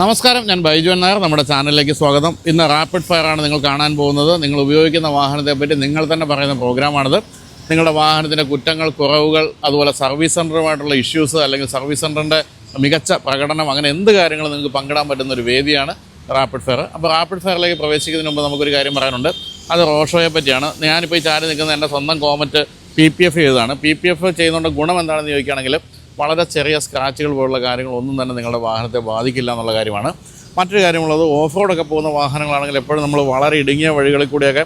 നമസ്കാരം ഞാൻ ബൈജു നായർ നമ്മുടെ ചാനലിലേക്ക് സ്വാഗതം. ഇന്ന് റാപ്പിഡ് ഫയർ ആണ് നിങ്ങൾ കാണാൻ പോകുന്നത്. നിങ്ങൾ ഉപയോഗിക്കുന്ന വാഹനത്തെ പറ്റി നിങ്ങൾ തന്നെ പറയുന്ന പ്രോഗ്രാമാണിത് നിങ്ങളുടെ വാഹനത്തിന്റെ കുറ്റങ്ങൾ കുറവുകൾ അതുപോലെ സർവീസ് സെന്ററുമായിട്ടുള്ള ഇഷ്യൂസ് അല്ലെങ്കിൽ സർവീസ് സെന്ററിന്റെ മികച്ച പ്രകടനം അങ്ങനെ എന്ത് കാര്യങ്ങൾ നിങ്ങൾക്ക് പങ്കിടാൻ പറ്റുന്ന ഒരു വേദിയാണ് റാപ്പിഡ് ഫയർ അപ്പോൾ റാപ്പിഡ് ഫയറിലേക്ക് പ്രവേശിക്കുന്നതിന് മുമ്പ് നമുക്കൊരു കാര്യം പറയാനുണ്ട്. അത് റോഷോയെ പറ്റിയാണ്. ഞാനിപ്പോൾ ഈ ചാരി നിൽക്കുന്നത് എന്റെ സ്വന്തം കോമറ്റ് പി പി എഫ് ചെയ്തതാണ്. പി പി എഫ് ചെയ്യുന്നതുകൊണ്ട് ഗുണം എന്താണെന്ന് ചോദിക്കുകയാണെങ്കിൽ വളരെ ചെറിയ സ്ക്രാച്ചുകൾ പോലുള്ള കാര്യങ്ങൾ ഒന്നും തന്നെ നിങ്ങളുടെ വാഹനത്തെ ബാധിക്കില്ല എന്നുള്ള കാര്യമാണ്. മറ്റൊരു കാര്യമുള്ളത് ഓഫ് റോഡൊക്കെ പോകുന്ന വാഹനങ്ങളാണെങ്കിൽ എപ്പോഴും നമ്മൾ വളരെ ഇടുങ്ങിയ വഴികളിൽ കൂടിയൊക്കെ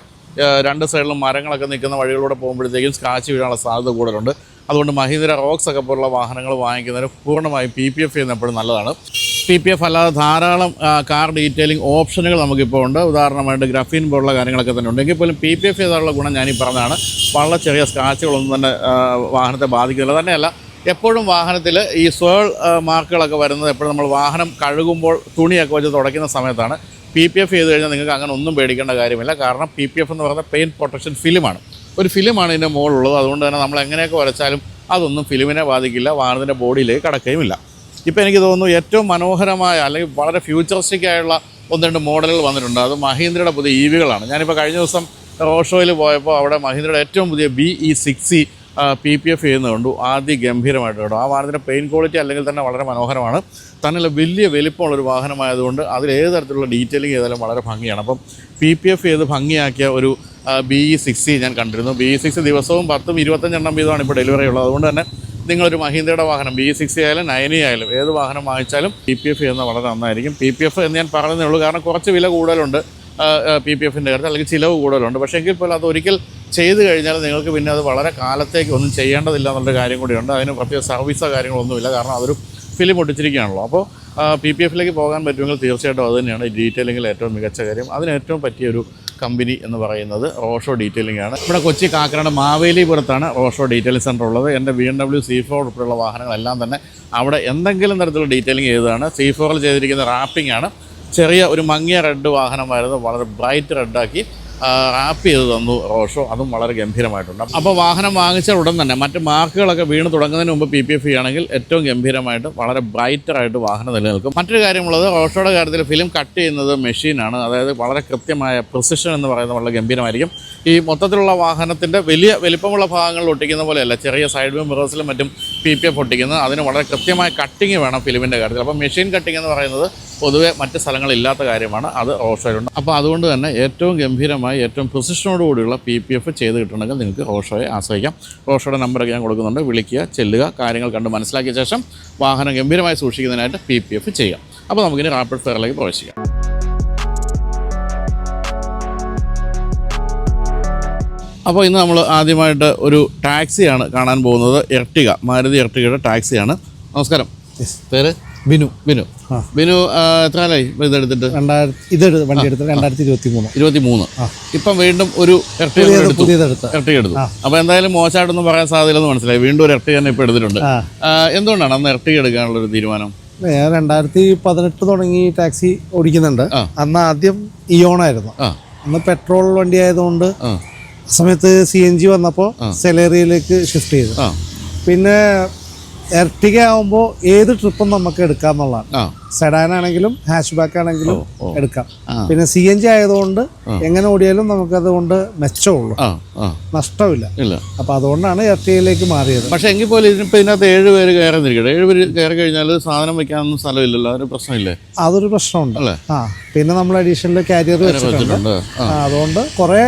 രണ്ട് സൈഡിലും മരങ്ങളൊക്കെ നിൽക്കുന്ന വഴികളിലൂടെ പോകുമ്പോഴത്തേക്കും സ്ക്രാച്ച് വീഴാനുള്ള സാധ്യത കൂടുതലുണ്ട്. അതുകൊണ്ട് മഹീന്ദ്ര റോക്സ് ഒക്കെ പോലുള്ള വാഹനങ്ങൾ വാങ്ങിക്കുന്നതിന് പൂർണമായും പി പി എഫ് ചെയ്യുന്ന എപ്പോഴും നല്ലതാണ്. പി പി എഫ് അല്ലാതെ ധാരാളം കാർ ഡീറ്റെയിലിംഗ് ഓപ്ഷനുകൾ നമുക്കിപ്പോൾ ഉണ്ട്. ഉദാഹരണമായിട്ട് ഗ്രഫീൻ പോലുള്ള കാര്യങ്ങളൊക്കെ തന്നെ ഉണ്ട്. എങ്കിൽ പോലും പി പി എഫ് ചെയ്താലുള്ള ഗുണം ഞാനീ പറഞ്ഞതാണ്. വളരെ ചെറിയ സ്ക്രാച്ചുകളൊന്നും തന്നെ വാഹനത്തെ ബാധിക്കുന്നില്ല. തന്നെയല്ല എപ്പോഴും വാഹനത്തിൽ ഈ സ്വേൾ മാർക്കുകളൊക്കെ വരുന്നത് എപ്പോഴും നമ്മൾ വാഹനം കഴുകുമ്പോൾ തുണിയൊക്കെ വെച്ച് തുടയ്ക്കുന്ന സമയത്താണ്. പി പി എഫ് ചെയ്ത് കഴിഞ്ഞാൽ നിങ്ങൾക്ക് അങ്ങനെ ഒന്നും പേടിക്കേണ്ട കാര്യമില്ല. കാരണം പി പി എഫ് എന്ന് പറയുന്നത് പെയിന്റ് പ്രൊട്ടക്ഷൻ ഫിലിമാണ് ഒരു ഫിലിമാണ് ഇതിന്റെ മുകളിലുള്ളത്. അതുകൊണ്ട് തന്നെ നമ്മൾ എങ്ങനെയൊക്കെ വരച്ചാലും അതൊന്നും ഫിലിമിനെ ബാധിക്കില്ല. വാഹനത്തിന്റെ ബോഡിയിലേക്ക് കടക്കുകയുമില്ല. ഇപ്പോൾ എനിക്ക് തോന്നുന്നു ഏറ്റവും മനോഹരമായ അല്ലെങ്കിൽ വളരെ ഫ്യൂച്ചറിസ്റ്റിക് ആയുള്ള ഒന്ന് രണ്ട് മോഡലുകൾ വന്നിട്ടുണ്ട്. അത് മഹീന്ദ്രയുടെ പുതിയ ഇ വികളാണ് ഞാനിപ്പോൾ കഴിഞ്ഞ ദിവസം റോഡ് ഷോയിൽ പോയപ്പോൾ അവിടെ മഹീന്ദ്രയുടെ ഏറ്റവും പുതിയ B E six P P F ചെയ്യുന്നത് ആദ്യ ഗംഭീരമായിട്ട് കേട്ടോ. ആ വാഹനത്തിന്റെ പെയിൻ ക്വാളിറ്റി അല്ലെങ്കിൽ തന്നെ വളരെ മനോഹരമാണ്. തന്നെ വലിയ വലിപ്പമുള്ളൊരു വാഹനമായതുകൊണ്ട് അതിൽ ഏത് തരത്തിലുള്ള ഡീറ്റെയിലിംഗ് ചെയ്താലും വളരെ ഭംഗിയാണ്. അപ്പം പി പി എഫ് ചെയ്ത് ഭംഗിയാക്കിയ ഒരു ബി ഇ സിക്സ് ഞാൻ കണ്ടിരുന്നു. ബി ഇ സിക്സ് ദിവസവും പത്തും ഇരുപത്തഞ്ചെണ്ണം വീതമാണ് ഇപ്പോൾ ഡെലിവറി ഉള്ളത്. അതുകൊണ്ട് തന്നെ നിങ്ങളൊരു മഹീന്ദ്രയുടെ വാഹനം ബി സിക്സ് ആയാലും നയനി ആയാലും ഏത് വാഹനം വാങ്ങിച്ചാലും പി പി എഫ് ചെയ്യുന്നത് വളരെ നന്നായിരിക്കും. പി പി എഫ് എന്ന് ഞാൻ പറഞ്ഞതേ ഉള്ളൂ. കാരണം കുറച്ച് വില കൂടുതലുണ്ട് പി പി എഫിന്റെ കാര്യത്തിൽ. അല്ലെങ്കിൽ ചിലവ് കൂടുതലുണ്ട്. പക്ഷേ എങ്കിൽ പോലും അത് ഒരിക്കൽ ചെയ്ത് കഴിഞ്ഞാൽ നിങ്ങൾക്ക് പിന്നെ അത് വളരെ കാലത്തേക്ക് ഒന്നും ചെയ്യേണ്ടതില്ല എന്നുള്ള കാര്യം കൂടിയുണ്ട്. അതിന് പ്രത്യേക സർവീസോ കാര്യങ്ങളൊന്നുമില്ല. കാരണം അതൊരു ഫിലിം ഒട്ടിച്ചിരിക്കുകയാണല്ലോ. അപ്പോൾ പി പി എഫിലേക്ക് പോകാൻ പറ്റുമെങ്കിൽ തീർച്ചയായിട്ടും അത് തന്നെയാണ്. ഈ ഡീറ്റെയിലിങ്ങിൽ ഏറ്റവും മികച്ച കാര്യം. അതിന് ഏറ്റവും പറ്റിയൊരു കമ്പനി എന്ന് പറയുന്നത് റോഷോ ഡീറ്റെയിലിംഗ് ആണ്. ഇവിടെ കൊച്ചി കാക്കനാട് മാവേലിപുരത്താണ് റോഷോ ഡീറ്റെയിലിംഗ് സെന്റർ ഉള്ളത്. എന്റെ B M W C four ഉൾപ്പെടെയുള്ള വാഹനങ്ങളെല്ലാം തന്നെ അവിടെ എന്തെങ്കിലും തരത്തിലുള്ള ഡീറ്റെയിലിംഗ് ചെയ്തതാണ്. സി ഫോറിൽ ചെയ്തിരിക്കുന്ന റാപ്പിംഗ് ആണ്. ചെറിയ ഒരു മങ്ങിയ റെഡ് വാഹനമായിരുന്നു വളരെ ബ്രൈറ്റ് റെഡാക്കി. റാപ്പ് ചെയ്ത് തന്നു റോഷോ. അതും വളരെ ഗംഭീരമായിട്ടുണ്ട്. അപ്പോൾ വാഹനം വാങ്ങിച്ച ഉടൻ തന്നെ. മറ്റ് മാർക്കുകളൊക്കെ വീണ് തുടങ്ങുന്നതിന് മുമ്പ് പി പി എഫ് ചെയ്യുകയാണെങ്കിൽ ഏറ്റവും ഗംഭീരമായിട്ട് വളരെ ബ്രൈറ്ററായിട്ട് വാഹനം നിലനിൽക്കും. മറ്റൊരു കാര്യമുള്ളത് റോഷോയുടെ കാര്യത്തിൽ ഫിലിം കട്ട് ചെയ്യുന്നത് മെഷീനാണ് അതായത് വളരെ കൃത്യമായ പ്രിസിഷൻ എന്ന് പറയുന്നത് വളരെ ഗംഭീരമായിരിക്കും. ഈ മൊത്തത്തിലുള്ള വാഹനത്തിന്റെ വലിയ വലിപ്പമുള്ള ഭാഗങ്ങളിൽ ഒട്ടിക്കുന്ന പോലെയല്ല. ചെറിയ സൈഡ് മിറേഴ്സിലും മറ്റും പി പി എഫ് ഒട്ടിക്കുന്നത്. അതിന് വളരെ കൃത്യമായ കട്ടിങ് വേണം ഫിലിമിന്റെ കാര്യത്തിൽ. അപ്പോൾ മെഷീൻ കട്ടിങ് എന്ന് പറയുന്നത് പൊതുവെ മറ്റ് സ്ഥലങ്ങളില്ലാത്ത കാര്യമാണ്. അത് റോഷോയിലുണ്ട് അപ്പോൾ അതുകൊണ്ട് തന്നെ ഏറ്റവും ഗംഭീരമായി ഏറ്റവും കൂടിയുള്ള പി പി എഫ് ചെയ്ത് കിട്ടണമെങ്കിൽ നിങ്ങൾക്ക് ഓഷോയെ ആശ്രയിക്കാം. ഓഷോയുടെ നമ്പറൊക്കെ ഞാൻ കൊടുക്കുന്നുണ്ട്. വിളിക്കുക ചെല്ലുക കാര്യങ്ങൾ കണ്ട് മനസ്സിലാക്കിയ ശേഷം വാഹനം ഗംഭീരമായി സൂക്ഷിക്കുന്നതിനായിട്ട് പി പി എഫ് ചെയ്യാം. അപ്പോൾ നമുക്കിനി റാപ്പിഡ് ഫെയറിലേക്ക് പ്രവേശിക്കാം. അപ്പോൾ ഇന്ന് നമ്മൾ ആദ്യമായിട്ട് ഒരു ടാക്സിയാണ് കാണാൻ പോകുന്നത്. എർട്ടിക മാരുതി എർട്ടികയുടെ ടാക്സിയാണ്. നമസ്കാരം. പേര് ബിനു. ബിനു. ബിനു എത്ര എടുത്തിട്ട്? ഇതെടുത്തിട്ട് രണ്ടായിരത്തി ഇതെടു വണ്ടി എടുത്തത് രണ്ടായിരത്തി ഇരുപത്തി മൂന്ന് ഇരുപത്തി മൂന്ന് ഇപ്പം വീണ്ടും ഒരു ഇരട്ടി പുതിയതെടുത്ത. എർട്ടിക എടുത്തു. അപ്പോൾ എന്തായാലും മോശമായിട്ടൊന്നും പറയാൻ സാധ്യതയില്ലെന്ന് മനസ്സിലായി. വീണ്ടും ഒരു ഇരട്ടി തന്നെ ഇപ്പോൾ എടുത്തിട്ടുണ്ട്. എന്തുകൊണ്ടാണ് അന്ന് ഇരട്ടി എടുക്കാനുള്ള ഒരു തീരുമാനം? ഞാൻ രണ്ടായിരത്തി പതിനെട്ട് തുടങ്ങി ടാക്സി ഓടിക്കുന്നുണ്ട്. അന്ന് ആദ്യം ഇയോൺ ആയിരുന്നു ആ. അന്ന് പെട്രോൾ വണ്ടി ആയതുകൊണ്ട് സമയത്ത് സി എൻ ജി വന്നപ്പോൾ സെലേറിയയിലേക്ക് ഷിഫ്റ്റ് ചെയ്തു. പിന്നെ എർട്ടിക ആവുമ്പോൾ ഏത് ട്രിപ്പും നമുക്ക് എടുക്കാന്നുള്ളതാണ്. സെഡാൻ ആണെങ്കിലും ഹാഷ് ബാക്ക് ആണെങ്കിലും എടുക്കാം പിന്നെ സി എൻ ജി ആയതുകൊണ്ട് എങ്ങനെ ഓടിയാലും നമുക്ക് അതുകൊണ്ട് മെച്ചമുള്ളു നഷ്ടമില്ല. അപ്പൊ അതുകൊണ്ടാണ് എർട്ടികയിലേക്ക് മാറിയത്. പക്ഷെ എങ്കിൽ പോലും ഇതിനിപ്പോ ഇതിനകത്ത് ഏഴ് പേര് കയറുന്നിരിക്കട്ടെ ഏഴ് പേര് കയറി കഴിഞ്ഞാൽ സാധനം വെക്കാനൊന്നും സ്ഥലമില്ലല്ലോ. അതൊരു പ്രശ്നമില്ലേ? അതൊരു പ്രശ്നമുണ്ട്. ആ പിന്നെ നമ്മൾ അഡീഷണൽ കാരിയർ വെച്ചിട്ടുണ്ട്. അതുകൊണ്ട് കുറേ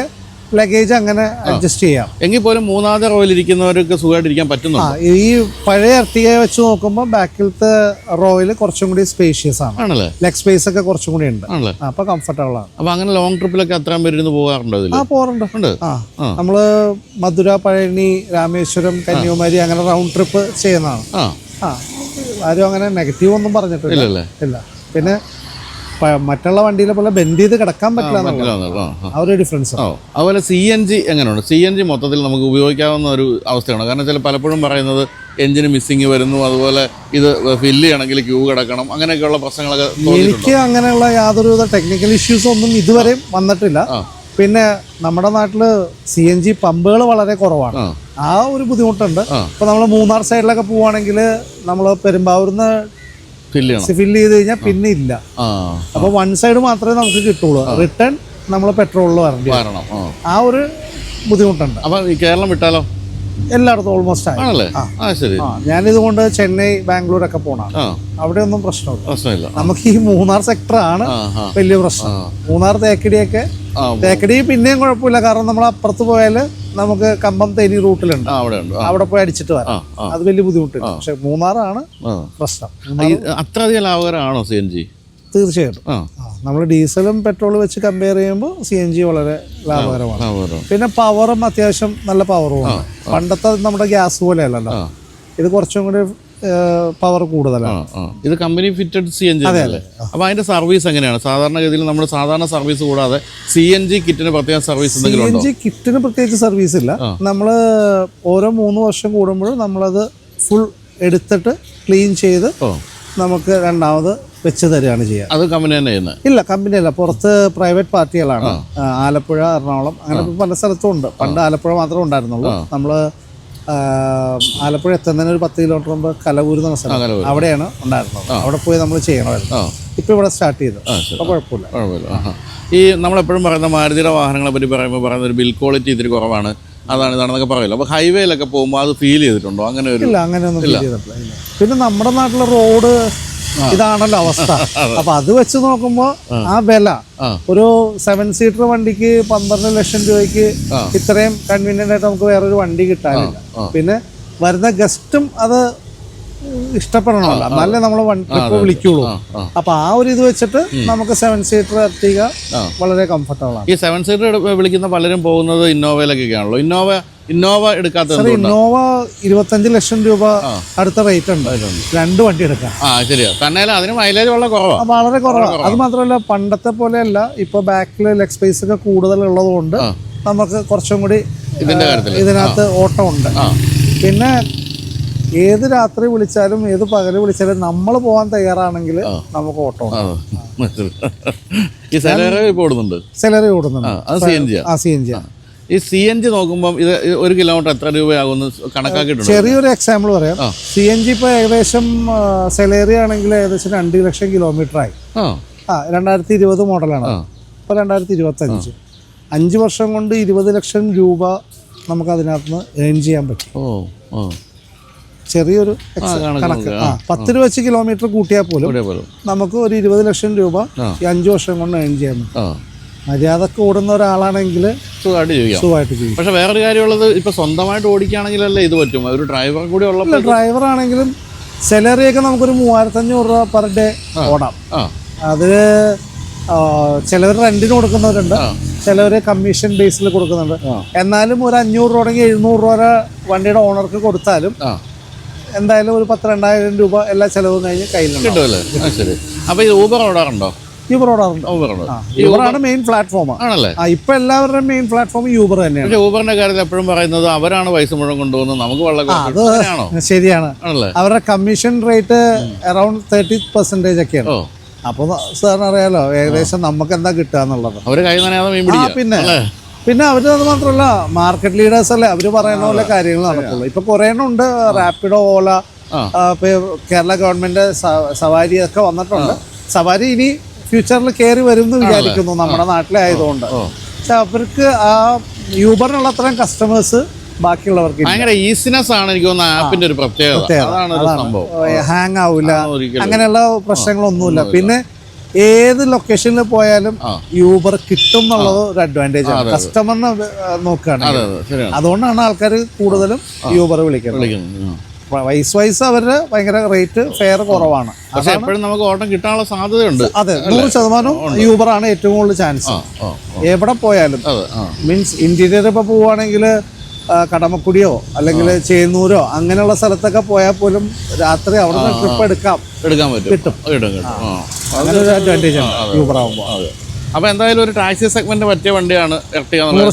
ലഗേജ് അങ്ങനെ അഡ്ജസ്റ്റ് ചെയ്യാം. എങ്കിൽ പോലും മൂന്നാമത്തെ റോയിൽ ഇരിക്കുന്നവർക്ക് സുഖമായിട്ടിരിക്കാൻ പറ്റുന്നു ഈ പഴയ എർട്ടിക വെച്ച് നോക്കുമ്പോൾ ബാക്കിലത്തെ റോയിൽ കുറച്ചും കൂടി സ്പേഷ്യസ് ആണ്. ആണല്ലേ? ലെഗ് സ്പേസ് ഒക്കെ കുറച്ചും കൂടി ഉണ്ട്. ആണല്ലേ? അപ്പൊ കംഫർട്ടബിൾ ആണ്. അപ്പൊ അങ്ങനെ ലോങ് ട്രിപ്പിലൊക്കെ അത്രയും പേര് ഇരുന്ന് പോകാറുണ്ടോ ആ ആ. നമ്മൾ മധുര പഴനി രാമേശ്വരം കന്യാകുമാരി അങ്ങനെ റൗണ്ട് ട്രിപ്പ് ചെയ്യുന്നതാണ്. ആ. ആരും അങ്ങനെ നെഗറ്റീവ് ഒന്നും പറഞ്ഞിട്ടില്ല. ഇല്ല. പിന്നെ മറ്റുള്ള വണ്ടിയിലെ പോലെ ബെൻഡ് ചെയ്ത് കിടക്കാൻ പറ്റില്ല. ആ ഒരു ഡിഫറൻസ് അതുപോലെ സി എൻ ജി എങ്ങനെയുണ്ട്? സി എൻ ജി മൊത്തത്തിൽ നമുക്ക് ഉപയോഗിക്കാവുന്ന ഒരു അവസ്ഥയാണ്. കാരണം ചില പലപ്പോഴും പറയുന്നത് എഞ്ചിന് മിസ്സിങ് വരുന്നു അതുപോലെ ഇത് ഫില്ല് ചെയ്യണമെങ്കിൽ ക്യൂ കിടക്കണം അങ്ങനെയൊക്കെയുള്ള പ്രശ്നങ്ങളൊക്കെ എനിക്ക് അങ്ങനെയുള്ള യാതൊരുവിധ ടെക്നിക്കൽ ഇഷ്യൂസ് ഒന്നും ഇതുവരെയും വന്നിട്ടില്ല. പിന്നെ നമ്മുടെ നാട്ടിൽ സി എൻ ജി പമ്പുകൾ വളരെ കുറവാണ്. ആ. ഒരു ബുദ്ധിമുട്ടുണ്ട്. ഇപ്പൊ നമ്മൾ മൂന്നാർ സൈഡിലൊക്കെ പോവുകയാണെങ്കിൽ നമ്മൾ പെരുമ്പാവൂർന്ന് ഫില്ല് ചെയ്ത് കഴിഞ്ഞാൽ പിന്നെ ഇല്ല. അപ്പൊ വൺ സൈഡ് മാത്രമേ നമുക്ക് കിട്ടുള്ളൂ. റിട്ടേൺ നമ്മൾ പെട്രോളിൽ. വരണം ആ. ഒരു ബുദ്ധിമുട്ടുണ്ട്. അപ്പൊ കേരളം വിട്ടാലോ? എല്ലായിടത്തും ഓൾമോസ്റ്റ് ആയി. ആണല്ലേ? ആ. ശരി. ആ ഞാനിതുകൊണ്ട് ചെന്നൈ ബാംഗ്ലൂർ ഒക്കെ പോണ അവിടെ ഒന്നും പ്രശ്നമില്ല. പ്രശ്നമില്ല നമുക്ക് ഈ മൂന്നാർ സെക്ടർ ആണ് വലിയ പ്രശ്നം. മൂന്നാർ തേക്കടിയൊക്കെ. തേക്കടി പിന്നെയും കുഴപ്പമില്ല. കാരണം നമ്മൾ അപ്പുറത്ത് പോയാൽ നമുക്ക് കമ്പം തേനി റൂട്ടിലുണ്ട്. അവിടെ പോയി അടിച്ചിട്ട് വരാം. അത് വലിയ ബുദ്ധിമുട്ടില്ല. പക്ഷെ മൂന്നാറാണ് പ്രശ്നം. അത്രയധികം ലാഭകരമാണോ സി എൻ ജി? തീർച്ചയായിട്ടും. നമ്മൾ ഡീസലും പെട്രോളും വെച്ച് കമ്പയർ ചെയ്യുമ്പോൾ സി എൻ ജി വളരെ ലാഭകരമാണ്. പിന്നെ പവറും അത്യാവശ്യം നല്ല പവറും ആണ്. പണ്ടത്തെ നമ്മുടെ ഗ്യാസ് പോലെ അല്ലല്ലോ ഇത് കുറച്ചും കൂടി പവർ കൂടുതലാണ്. ഇത് company fitted C N G അപ്പോൾ അതിന്റെ സർവീസ് എങ്ങനെയാണ്? സാധാരണഗതിയിൽ നമ്മൾ സാധാരണ സർവീസ് കൂടാതെ സി എൻ ജി കിറ്റിന് പ്രത്യേക സർവീസ് സി എന്തെങ്കിലും എൻ ഉണ്ടോ ജി കിറ്റിന് പ്രത്യേകിച്ച് സർവീസ് ഇല്ല. നമ്മൾ ഓരോ മൂന്ന് വർഷം കൂടുമ്പോഴും നമ്മളത് ഫുൾ എടുത്തിട്ട് ക്ലീൻ ചെയ്ത് നമുക്ക് രണ്ടാമത് വെച്ച് തരികയാണ് ചെയ്യുക അത് കമ്പനി തന്നെ ചെയ്യുന്നത് ഇല്ല കമ്പനി അല്ല. പുറത്ത് പ്രൈവറ്റ് പാർട്ടികളാണ്. ആലപ്പുഴ എറണാകുളം അങ്ങനെ പല സ്ഥലത്തും ഉണ്ട്. പണ്ട് ആലപ്പുഴ മാത്രമേ ഉണ്ടായിരുന്നുള്ളൂ. നമ്മൾ ആലപ്പുഴ എത്തുന്നതിന് ഒരു പത്ത് കിലോമീറ്റർ മുമ്പ് കലവൂർ എന്ന സ്ഥലം അവിടെയാണ് ഉണ്ടായിരുന്നത്. അവിടെ പോയി നമ്മൾ ചെയ്യണമായിരുന്നു. ഇപ്പോൾ ഇവിടെ സ്റ്റാർട്ട് ചെയ്തു. അപ്പൊ അപ്പോൾ കുഴപ്പമില്ല. കുഴപ്പമില്ല. ഈ നമ്മളെപ്പോഴും പറയുന്ന മാരുതിയുടെ വാഹനങ്ങളെ പറ്റി പറയുമ്പോൾ പറയുന്ന ഒരു ബിൽ ക്വാളിറ്റി ഇത്തിരി കുറവാണ്. അതാണ് ഇതാണെന്നൊക്കെ പറയില്ല അപ്പോൾ ഹൈവേയിലൊക്കെ പോകുമ്പോൾ അത് ഫീൽ ചെയ്തിട്ടുണ്ടോ? അങ്ങനെ ഒരു ഇല്ല അങ്ങനെ ഒന്നും ഫീൽ ചെയ്തിട്ടില്ല ഇല്ല. പിന്നെ നമ്മുടെ നാട്ടിലെ റോഡ് ഇതാണല്ലോ അവസ്ഥ. അപ്പൊ അത് വെച്ച് നോക്കുമ്പോ ആ. വില. ആ. ഒരു സെവൻ സീറ്റർ വണ്ടിക്ക് പന്ത്രണ്ട് ലക്ഷം രൂപയ്ക്ക് ആ. ഇത്രയും കൺവീനിയന്റ് ആയിട്ട് നമുക്ക് വേറൊരു വണ്ടി കിട്ടാനില്ല. ആ. പിന്നെ വരുന്ന ഗസ്റ്റും അത് ഇഷ്ടപ്പെടണമല്ലോ. എന്നാലേ നമ്മൾ വൺ ട്രിപ്പ് വിളിക്കുള്ളൂ. അപ്പൊ ആ ഒരു ഇത് വെച്ചിട്ട് നമുക്ക് സെവൻ സീറ്റർ എത്തിക വളരെ കംഫർട്ടബിൾ ആണ്. ഈ സെവൻ സീറ്റർ വിളിക്കുന്ന പലരും പോകുന്നത് ഇന്നോവയിലൊക്കെയാണല്ലോ ഇന്നോവ ഇന്നോവ എടുക്കാത്ത ഇന്നോവ ഇരുപത്തഞ്ച് ലക്ഷം രൂപ അടുത്ത റേറ്റ് ഉണ്ട്. രണ്ട് വണ്ടി എടുക്കാം. ആ ശരിയാ. തന്നെ അതിന് മൈലേജ് വളരെ കുറവാണ് വളരെ കുറവാണ് അത് മാത്രമല്ല പണ്ടത്തെ പോലെയല്ല ഇപ്പൊ ബാക്കിൽ ലെഗ് സ്പേസ് ഒക്കെ കൂടുതൽ ഉള്ളതുകൊണ്ട്. നമുക്ക് കുറച്ചും കൂടി ഇതിന്റെ കാര്യത്തിൽ? ഇതിനകത്ത് ഓട്ടം ഉണ്ട്. പിന്നെ ഏത് രാത്രി വിളിച്ചാലും ഏത് പകൽ വിളിച്ചാലും നമ്മൾ പോകാൻ തയ്യാറാണെങ്കിൽ നമുക്ക് ഓട്ടം. ഈ സെലറി ഓടുന്നുണ്ട്? സാലറി ഓടുന്നുണ്ട്. ആ സി എൻ ജി ഈ സി എൻ ജി നോക്കുമ്പോൾ ഇത് ഒരു കിലോമീറ്റർ എത്ര രൂപയാകുമെന്ന് കണക്കാക്കിയിട്ടുണ്ട്? ചെറിയൊരു എക്സാമ്പിൾ പറയാം. സി എൻ ജി ഇപ്പോൾ ഏകദേശം സെലേറി ആണെങ്കിൽ ഏകദേശം രണ്ട് ലക്ഷം കിലോമീറ്റർ ആയി. ആ. രണ്ടായിരത്തി ഇരുപത് മോഡലാണ്. ഇപ്പോൾ രണ്ടായിരത്തി ഇരുപത്തഞ്ച് അഞ്ച് വർഷം കൊണ്ട് ഇരുപത് ലക്ഷം രൂപ നമുക്ക് അതിനകത്ത് നിന്ന് ഏൺ ചെയ്യാൻ പറ്റും. ഓ ഓ ചെറിയൊരു കണക്ക്. ആ പത്ത് രൂപ വെച്ച് കിലോമീറ്റർ കൂട്ടിയാൽ പോലും നമുക്ക് ഒരു ഇരുപത് ലക്ഷം രൂപ ഈ അഞ്ചു വർഷം കൊണ്ട് ഏൺ ചെയ്യാൻ പറ്റും. മര്യാദയ്ക്ക് ഓടുന്ന ഒരാളാണെങ്കിൽ സുഖമായിട്ട് ജീവിക്കാം. സുഖമായിട്ട് ചെയ്യും പക്ഷെ വേറൊരു കാര്യമുള്ളത് ഇപ്പൊ സ്വന്തമായിട്ട് ഓടിക്കുകയാണെങ്കിലല്ലേ ഇത് പറ്റും? ഒരു ഡ്രൈവർ കൂടി ഉള്ള ഡ്രൈവർ ആണെങ്കിലും സാലറി ഒക്കെ നമുക്കൊരു മൂവായിരത്തഞ്ഞൂറ് രൂപ പെർ ഡേ ഓടാം. അത് ചിലവർ റെന്റിന് കൊടുക്കുന്നവരുണ്ട്. ചിലവർ കമ്മീഷൻ ബേസിൽ കൊടുക്കുന്നുണ്ട്. എന്നാലും ഒരു അഞ്ഞൂറ് രൂപ അല്ലെങ്കിൽ എഴുന്നൂറ് രൂപ വണ്ടിയുടെ ഓണർക്ക് കൊടുത്താലും എന്തായാലും ഒരു പത്ത് രണ്ടായിരം രൂപ എല്ലാ ചെലവും കഴിഞ്ഞ് കയ്യിലുണ്ട് കിട്ടുമല്ലേ? ആ ശരി. അപ്പൊ ഈ ഊബർ ഓടാറുണ്ടോ? യൂബർ ഓടാറുണ്ട്. ഊബർ ഉണ്ട് യൂബറാണ് മെയിൻ പ്ലാറ്റ്ഫോം ആണല്ലേ? ആ ഇപ്പൊ എല്ലാവരുടെയും മെയിൻ പ്ലാറ്റ്ഫോം യൂബർ തന്നെയാണ്. പക്ഷെ ഊബറിന്റെ കാര്യത്തിൽ എപ്പോഴും പറയുന്നത് അവരാണ് പൈസ മുഴുവൻ കൊണ്ടുപോകുന്നത് നമുക്ക് വെള്ളം അത് അങ്ങനെയാണോ ശരിയാണ്. ആണല്ലേ? അവരുടെ commission rate around thirty percentage ഒക്കെയാണ്. ഓ. അപ്പോൾ സാറിന് അറിയാലോ ഏകദേശം നമുക്ക് എന്താ കിട്ടുക എന്നുള്ളത്. അവർ കൈ നനയാതെ മീൻ ആ പിന്നെ അല്ലേ? പിന്നെ അവർ അത് മാത്രമല്ല മാർക്കറ്റ് ലീഡേഴ്സ് അല്ലേ അവർ പറയുന്ന പോലെ കാര്യങ്ങൾ നടക്കുള്ളൂ ഇപ്പൊ കുറെ ഉണ്ട് റാപ്പിഡോ ഓല കേരള ഗവൺമെന്റ് സവാരി ഒക്കെ വന്നിട്ടുണ്ട്. സവാരി ഇനി ഫ്യൂച്ചറിൽ കയറി വരും എന്ന് വിചാരിക്കുന്നു നമ്മുടെ നാട്ടിലെ ആയതുകൊണ്ട് പക്ഷെ അവർക്ക് ആ യൂബറിനുള്ള അത്രയും കസ്റ്റമേഴ്സ് ബാക്കിയുള്ളവർക്ക് ഭയങ്കര ഈസിനെസ് ആണ് എനിക്ക് തോന്നുന്ന ആപ്പിന്റെ ഒരു പ്രത്യേകത. അതാണ് ഹാങ് ആവില്ല അങ്ങനെയുള്ള പ്രശ്നങ്ങളൊന്നുമില്ല. പിന്നെ ഏത് ലൊക്കേഷനിൽ പോയാലും യൂബർ കിട്ടും എന്നുള്ളത് ഒരു അഡ്വാന്റേജ് ആണ്. കസ്റ്റമറിനെ നോക്കുകയാണ് അതുകൊണ്ടാണ് ആൾക്കാർ കൂടുതലും യൂബർ വിളിക്കുന്നത്. വൈസ് വൈസ് അവരുടെ ഭയങ്കര റേറ്റ് ഫെയർ കുറവാണ്. പക്ഷെ എപ്പോഴും നമുക്ക് ഓട്ടം കിട്ടാനുള്ള സാധ്യതയുണ്ട്. അതെ നൂറ് ശതമാനം യൂബർ ആണ് ഏറ്റവും കൂടുതൽ ചാൻസ് എവിടെ പോയാലും മീൻസ് ഇന്റീരിയർ ഇപ്പൊ പോവുകയാണെങ്കിൽ കടമക്കുടിയോ അല്ലെങ്കിൽ ചേന്നൂരോ അങ്ങനെയുള്ള സ്ഥലത്തൊക്കെ പോയാൽ പോലും രാത്രി അവിടെ നിന്ന് ട്രിപ്പ് എടുക്കാം. എടുക്കാൻ പറ്റും. കിട്ടും. അങ്ങനെ ഒരു അഡ്വാന്റേജ് ആണ്. യൂബർ ആകുമ്പോൾ അതെ. അപ്പൊ എന്തായാലും ഒരു ടാക്സി സെഗ്മെന്റ് പറ്റിയ വണ്ടിയാണ് നൂറ്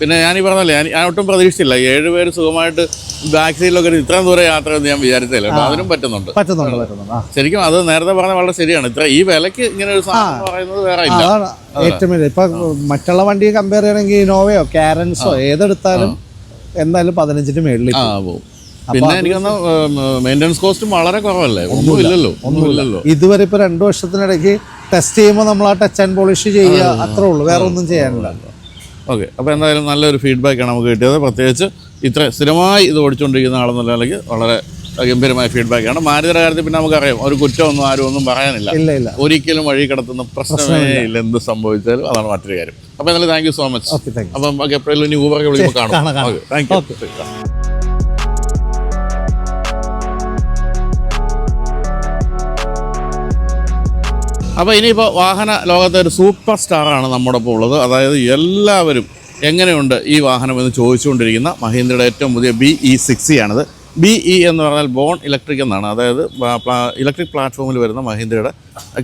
പിന്നെ ഞാൻ ഈ പറഞ്ഞല്ലേ ഞാൻ ഒട്ടും പ്രതീക്ഷിച്ചില്ല. ഏഴ് പേര് സുഖമായിട്ട് ബാക്ക് സൈഡിലൊക്കെ ഇത്രയും ദൂരം യാത്ര എന്ന് ഞാൻ വിചാരിച്ചില്ല അതിനും പറ്റുന്നുണ്ട്. പറ്റുന്നുണ്ട് പറ്റുന്നുണ്ട്. ആ. ശരിക്കും അത് നേരത്തെ പറഞ്ഞ വളരെ ശരിയാണ്. ഇത്ര ഈ വിലക്ക് ഇങ്ങനെ ഒരു സാധനം പറയുന്നത് വേറെ ഇല്ല. ഏറ്റവും ഇപ്പൊ മറ്റുള്ള വണ്ടി കമ്പയർ ചെയ്യണമെങ്കിൽ ഇനോവയോ കാരൻസോ ഏതെടുത്താലും എന്തായാലും പതിനഞ്ചിന് മേളിൽ പോവും. പിന്നെ എനിക്ക് മെയിന്റനൻസ് കോസ്റ്റും വളരെ കുറവല്ലേ? ഒന്നുമില്ലല്ലോ ഒന്നുമില്ലല്ലോ. ഇതുവരെ ഇപ്പൊ രണ്ടു വർഷത്തിനിടയ്ക്ക് ടെസ്റ്റ് ചെയ്യുമ്പോൾ നമ്മൾ ആ ടച്ച് ആൻഡ് പോളിഷ് ചെയ്യുക അത്രേ ഉള്ളൂ. വേറെ ഒന്നും ചെയ്യാനില്ല. ഓക്കെ. അപ്പോൾ എന്തായാലും നല്ലൊരു ഫീഡ്ബാക്കാണ് നമുക്ക് കിട്ടിയത്. പ്രത്യേകിച്ച് ഇത്ര സ്ഥിരമായി ഇത് ഓടിച്ചുകൊണ്ടിരിക്കുന്ന ആളെന്നുള്ള നിലയ്ക്ക് വളരെ ഗംഭീരമായ ഫീഡ്ബാക്കാണ് മാരുതിയുടെ കാര്യത്തിൽ പിന്നെ നമുക്കറിയാം ഒരു കുറ്റമൊന്നും ആരും ഒന്നും പറയാനില്ല. ഇല്ല ഇല്ല. ഒരിക്കലും വഴി കിടത്തുന്ന പ്രശ്നമേ ഇല്ല എന്ത് സംഭവിച്ചാലും അതാണ് മറ്റൊരു കാര്യം. അപ്പോൾ എന്തായാലും thank you so much okay അപ്പം നമുക്ക് എപ്പോഴെങ്കിലും ഇനി ഊബറൊക്കെ വിളിക്കുമ്പോൾ കാണാം. ഓക്കെ താങ്ക് യു അപ്പോൾ ഇനിയിപ്പോൾ വാഹന ലോകത്തെ ഒരു സൂപ്പർ സ്റ്റാറാണ് നമ്മുടെ ഇപ്പോൾ ഉള്ളത്. അതായത് എല്ലാവരും എങ്ങനെയുണ്ട് ഈ വാഹനം എന്ന് ചോദിച്ചുകൊണ്ടിരിക്കുന്ന മഹീന്ദ്രയുടെ ഏറ്റവും പുതിയ ബി ഇ സിക്സ് ആണിത്. ബി ഇ എന്ന് പറഞ്ഞാൽ ബോൺ ഇലക്ട്രിക് എന്നാണ്. അതായത് ഇലക്ട്രിക് പ്ലാറ്റ്ഫോമിൽ വരുന്ന മഹീന്ദ്രയുടെ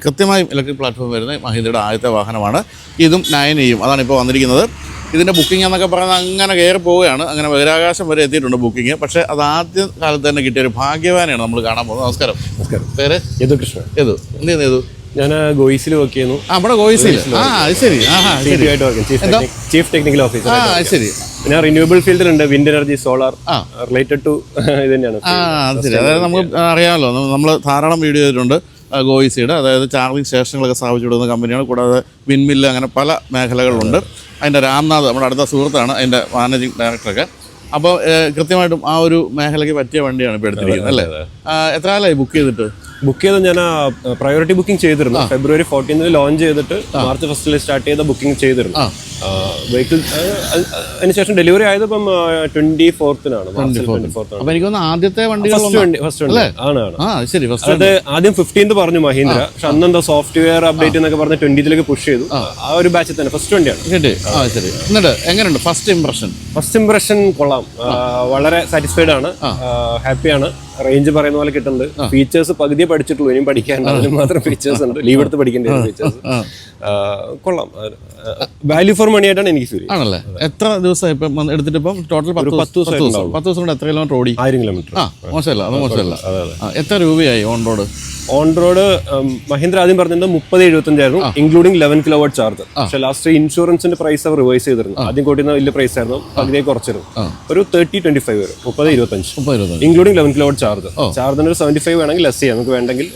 കൃത്യമായും ഇലക്ട്രിക് പ്ലാറ്റ്ഫോമിൽ വരുന്ന മഹീന്ദ്രയുടെ ആദ്യത്തെ വാഹനമാണ്. ഇതും നയൻ ഇയും. അതാണ് ഇപ്പോൾ വന്നിരിക്കുന്നത്. ഇതിന്റെ ബുക്കിംഗ് എന്നൊക്കെ പറയുന്നത് അങ്ങനെ കയറി പോവുകയാണ്. അങ്ങനെ ബഹിരാകാശം വരെ എത്തിയിട്ടുണ്ട് ബുക്കിംഗ് പക്ഷേ അത് ആദ്യ കാലത്ത് തന്നെ കിട്ടിയ ഒരു ഭാഗ്യവാനാണ് നമ്മൾ കാണാൻ പോകുന്നത്. നമസ്കാരം. നമസ്കാരം. പേര്? യദു കൃഷ്ണ യദു. എന്ത് ചെയ്യുന്നു ഏതു ഞാൻ ഗോയിസിൽ വർക്ക് ചെയ്യുന്നു. നമ്മുടെ ഗോയിസിൽ ആ ശരി? ചീഫ് ടെക്നിക്കൽ ഓഫീസർ ആ ശരി. ഞാൻ renewable ഫീൽഡിലുണ്ട് wind energy solar related to ഇത് തന്നെയാണ്. ആ അത് ശരി. അതായത് നമുക്ക് അറിയാമല്ലോ. നമ്മൾ ധാരാളം വീഡിയോ ചെയ്തിട്ടുണ്ട് ഗോയിസിയുടെ. അതായത് ചാർജിങ് സ്റ്റേഷനുകളൊക്കെ സ്ഥാപിച്ചു കൊടുക്കുന്ന കമ്പനിയാണ് കൂടാതെ വിൻമില്ല് അങ്ങനെ പല മേഖലകളുണ്ട് അതിന്റെ രാംനാഥ് നമ്മുടെ അടുത്ത സുഹൃത്താണ്. അതിന്റെ മാനേജിങ് ഡയറക്ടറൊക്കെ അപ്പോൾ കൃത്യമായിട്ടും ആ ഒരു മേഖലയ്ക്ക് പറ്റിയ വണ്ടിയാണ് ഇപ്പോൾ എടുത്തിരിക്കുന്നത് അല്ലേ? എത്ര കാലമായി ബുക്ക് ചെയ്തിട്ട്? ബുക്ക് ചെയ്ത് ഞാൻ പ്രയോറിറ്റി ബുക്കിംഗ് ചെയ്തിരുന്നു. ഫെബ്രുവരി ഫോർട്ടീനിൽ ലോഞ്ച് ചെയ്തിട്ട് മാർച്ച് ഫസ്റ്റിൽ സ്റ്റാർട്ട് ചെയ്ത ബുക്കിംഗ് ചെയ്തിരുന്നു. വെഹിക്കിൾ അതിനുശേഷം ഡെലിവറി ആയത് ഇപ്പം ട്വന്റി ഫോർത്തിനാണ് ആദ്യത്തെ വണ്ടി ഫസ്റ്റ് വണ്ടി. ആണ് ആണ്. ആ അത് ആദ്യം ഫിഫ്റ്റീൻത് പറഞ്ഞു മഹീന്ദ്ര. പക്ഷെ അന്ന് എന്താ സോഫ്റ്റ്വെയർ അപ്ഡേറ്റ് എന്നൊക്കെ പറഞ്ഞ് ട്വന്റിയിലേക്ക് പുഷ് ചെയ്തു. ആ. ഒരു ബാച്ച് തന്നെ ഫസ്റ്റ് വണ്ടിയാണ്. ആ എന്നിട്ട് എങ്ങനെയുണ്ട്? ഫസ്റ്റ് ഇംപ്രഷൻ ഫസ്റ്റ് ഇംപ്രഷൻ കൊള്ളാം. വളരെ സാറ്റിസ്ഫൈഡ് ആണ്. ഹാപ്പിയാണ് റേഞ്ച് പറയുന്ന പോലെ കിട്ടുന്നുണ്ട് ഫീച്ചേഴ്സ് പകുതിയെ പഠിച്ചിട്ടുള്ളൂ. ഇനിയും പഠിക്കാൻ മാത്രം ഫീച്ചേഴ്സ് ഉണ്ട്. ലീവ് എടുത്ത് പഠിക്കേണ്ട ഫീച്ചേഴ്സ് കൊള്ളാം. വാല്യൂ ഫോർ മണി ആയിട്ടാണ് എനിക്ക് ഫീൽ ആണല്ലേ? എത്ര ദിവസം ഇപ്പം എടുത്തിട്ട് ഇപ്പം ടോട്ടൽ പത്ത് പത്ത് ദിവസം പത്ത് ദിവസം കൊണ്ട് എത്ര കിലോമീറ്റർ ഓടി? ആയിരം കിലോമീറ്റർ ആ മോശമല്ല അത് മോശമല്ല. എത്ര രൂപയായി on road on road Mahindra ആദ്യം പറഞ്ഞത് മുപ്പത് എഴുപത്തഞ്ചായിരുന്നു including eleven kilowatt charge പക്ഷെ ലാസ്റ്റ് ഇൻഷുറൻസിന്റെ പ്രൈസ് അവർ റിവൈസ് ചെയ്തിരുന്നു. ആദ്യം കൂട്ടുന്ന വലിയ പ്രൈസ് ആയിരുന്നു പകുതിയെ കുറച്ചിരുന്നു. ഒരു തേർട്ടി ട്വന്റി ഫൈവ് വരും മുപ്പത് ഇരുപത്തഞ്ച്. Including eleven kilowatt charge ചാർജിന് ഒരു സെവന്റി ഫൈവ് വേണമെങ്കിൽ ലെസ് ചെയ്യാം നമുക്ക് വേണ്ടെങ്കിൽ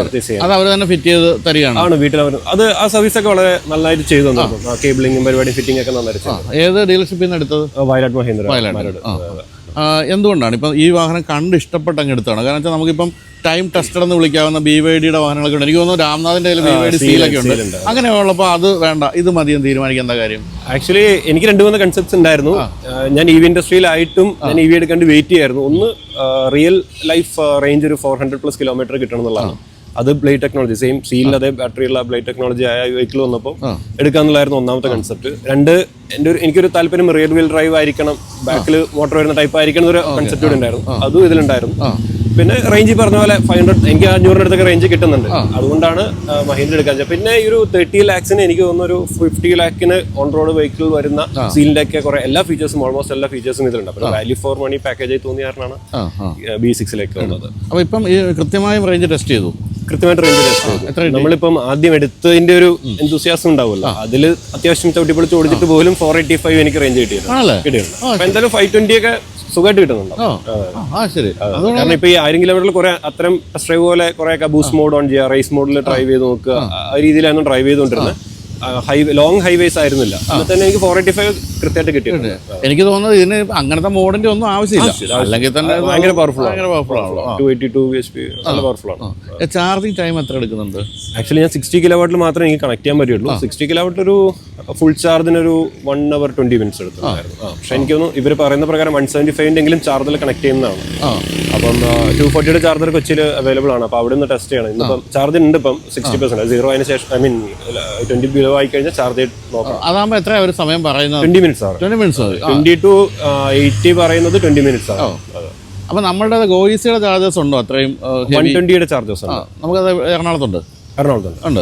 പർച്ചേസ് ചെയ്യാം. അത് അവർ തന്നെ ഫിറ്റ് ചെയ്ത് തരികയാണ്. ആണ് വീട്ടിൽ അവർ അത് ആ സർവീസ് ഒക്കെ വളരെ നന്നായിട്ട് ചെയ്തു കേബിളിംഗും പരിപാടി ഫിറ്റിംഗ് ഒക്കെ നന്നായിട്ട് ഏത് ഡീലർഷിപ്പിൽ നിന്ന് എടുത്തത്? ആ, വയനാട് മഹീന്ദ്ര. ആ, എന്തുകൊണ്ടാണ്? ഇപ്പം ഈ വാഹനം കണ്ട് ഇഷ്ടപ്പെട്ട് അങ്ങ് എടുത്താണ് കാരണം വെച്ചാൽ നമുക്കിപ്പം ടൈം ടെസ്റ്റഡ് എന്ന് വിളിക്കാവുന്ന ബി വൈ ഡിയുടെ വാഹനങ്ങളൊക്കെ ഉണ്ട്. എനിക്ക് തോന്നുന്നു രാംനാഥിന്റെ ബി വൈ ഡി സീലൊക്കെ ഉണ്ട്. അങ്ങനെയുള്ളപ്പോൾ അങ്ങനെ ഉള്ളപ്പോൾ അത് വേണ്ട. ഇത് മതിയെന്ന് തീരുമാനിക്കാൻ എന്താ കാര്യം? ആക്ച്വലി എനിക്ക് രണ്ട് മൂന്ന് കൺസെപ്റ്റ്സ് ഉണ്ടായിരുന്നു. ഞാൻ ഇ വി ഇൻഡസ്ട്രിയിലായിട്ടും ഞാൻ ഇ വി എടുക്കാണ്ട് വെയിറ്റ് ചെയ്യായിരുന്നു. ഒന്ന് റിയൽ ലൈഫ് റേഞ്ച് ഒരു ഫോർ ഹൺഡ്രഡ് പ്ലസ് കിലോമീറ്റർ കിട്ടണം എന്നുള്ളതാണ്. അത് ബ്ലേഡ് ടെക്നോളജി സെയിം സീലിൽ അതേ ബാറ്ററിയുള്ള ബ്ലേഡ് ടെക്നോളജി ആയ വെഹിക്കിൾ വന്നപ്പോൾ എടുക്കാന്നുള്ളായിരുന്നു ഒന്നാമത്തെ കൺസെപ്റ്റ് രണ്ട് എന്റെ ഒരു എനിക്കൊരു താല്പര്യം റിയർ വീൽ ഡ്രൈവ് ആയിരിക്കണം ബാക്കിൽ മോട്ടോർ വരുന്ന ടൈപ്പ് ആയിരിക്കണം ഒരു കൺസെപ്റ്റ് കൂടെ ഉണ്ടായിരുന്നു. അതും ഇതിലുണ്ടായിരുന്നു. പിന്നെ റേഞ്ച് പറഞ്ഞ പോലെ ഫൈവ് ഹൺഡ്രഡ് എനിക്ക് അഞ്ഞൂറിന്റെ അടുത്തൊക്കെ റേഞ്ച് കിട്ടുന്നുണ്ട്. അതുകൊണ്ടാണ് മഹീന്ദ്ര എടുക്കാൻ. പിന്നെ ഈ ഒരു തേർട്ടി ലാക്സിന് എനിക്ക് തോന്നുന്നു ഒരു ഫിഫ്റ്റി ലാക്കിന് ഓൺ റോഡ് വെഹിക്കിൾ വരുന്ന സീലിന്റെ ഒക്കെ കുറെ എല്ലാ ഫീച്ചേഴ്സും ഓൾമോസ്റ്റ് എല്ലാ ഫീച്ചേഴ്സും ഇതിലുണ്ട്. അപ്പോൾ വാല്യൂ ഫോർ മണി പാക്കേജായി തോന്നിയ കാരണമാണ് ബി സിക്സിലേക്ക് വന്നത്. അപ്പോൾ ഇപ്പം കൃത്യമായും റേഞ്ച് ടെസ്റ്റ് ചെയ്തു. കൃത്യമായിട്ട് നമ്മളിപ്പം ആദ്യം എടുത്തതിന്റെ ഒരു എന്തുസിയാസം ഉണ്ടാവുമല്ലോ. അതിൽ അത്യാവശ്യം ചവിട്ടിപ്പൊളിച്ച് ഓടിച്ചിട്ട് പോലും ഫോർ എയ്റ്റി ഫൈവ് എനിക്ക് റേഞ്ച് കിട്ടിയിട്ടുണ്ട് കിട്ടിയിട്ടുണ്ട് അപ്പൊ എന്തായാലും ഫൈവ് ട്വന്റി ഒക്കെ സുഖമായിട്ട് കിട്ടുന്നുണ്ടോ? ആ, ആ. ശരി. കാരണം ഇപ്പൊ ഈ ആയിരം കിലോമീറ്ററിൽ കുറെ അത്തരം ടെസ്റ്റ് ഡ്രൈവ് പോലെ കുറെ ബൂസ്റ്റ് മോഡ് ഓൺ ചെയ്യുക റേസ് മോഡിൽ ഡ്രൈവ് ചെയ്ത് നോക്കുക ആ. രീതിയിലായിരുന്നു ഡ്രൈവ് ചെയ്തുകൊണ്ടിരുന്നത് ഹൈവേ ലോങ് ഹൈവേസ് ആയിരുന്നില്ല. എന്നിട്ട് തന്നെ എനിക്ക് ഫോർ എയ്റ്റി ഫൈവ് കൃത്യമായിട്ട് കിട്ടിയിട്ടുണ്ട് എനിക്ക് തോന്നുന്നത് ഇതിന് അങ്ങനത്തെ മോഡിന്റെ ഒന്നും ആവശ്യമില്ല. അല്ലെങ്കിൽ തന്നെ ഭയങ്കര പവർഫുൾ ആണല്ലോ two eighty two H P നല്ല പവർഫുൾ ആണ്. ചാർജിങ് ടൈം എത്ര എടുക്കുന്നുണ്ട്? ആക്ച്വലി ഞാൻ സിക്സ്റ്റി കിലോ വാട്ടിൽ മാത്രമേ എനിക്ക് കണക്ട് ചെയ്യാൻ പറ്റുള്ളൂ. സിക്സ്റ്റി കിലോ വാട്ടിൽ ഒരു ഫുൾ ചാർജിന് ഒരു വൺ അവർ ട്വന്റി മിനിറ്റ്സ് എടുത്തിട്ടുണ്ടായിരുന്നു. ആ, പക്ഷെ എനിക്ക് തോന്നുന്നു ഇവർ പറയുന്ന പ്രകാരം വൺ സെവന്റി ഫൈവിന്റെ എങ്കിലും ചാർജിൽ കണക്ട് ചെയ്യുന്നതാണ്. അപ്പം ടു ഫോർട്ടിയുടെ ചാർജർ കൊച്ചിയിൽ അവൈലബിൾ ആണ്. അപ്പോൾ അവിടെ നിന്ന് ടെസ്റ്റ് ചെയ്യണം. ഇന്നിപ്പം ചാർജ് ഉണ്ട് ഇപ്പം സിക്സ്റ്റി പെർസെന്റ് സീറോ അതിന് ശേഷം ഐ മീൻ ട്വന്റി ബിലോ ആയി കഴിഞ്ഞാൽ ചാർജ് നോക്കാം. അതാകുമ്പോൾ എത്ര ഒരു സമയം പറയുന്നത്? ട്വന്റി മിനിറ്റ്സ് ആണ്. ട്വന്റി മിനിറ്റ്സ് ആണ് ട്വന്റി ടു എയ്റ്റി പറയുന്നത് ട്വന്റി മിനിറ്റ്സ് ആണ്. അപ്പോൾ നമ്മളുടെ ഗോയിസിയുടെ ചാർജസ് ഉണ്ടോ? അത്രയും വൺ ട്വന്റിയുടെ ചാർജസ് ആണ് നമുക്കത് എറണാകുളത്തുണ്ട്. എറണാകുളത്തുണ്ട്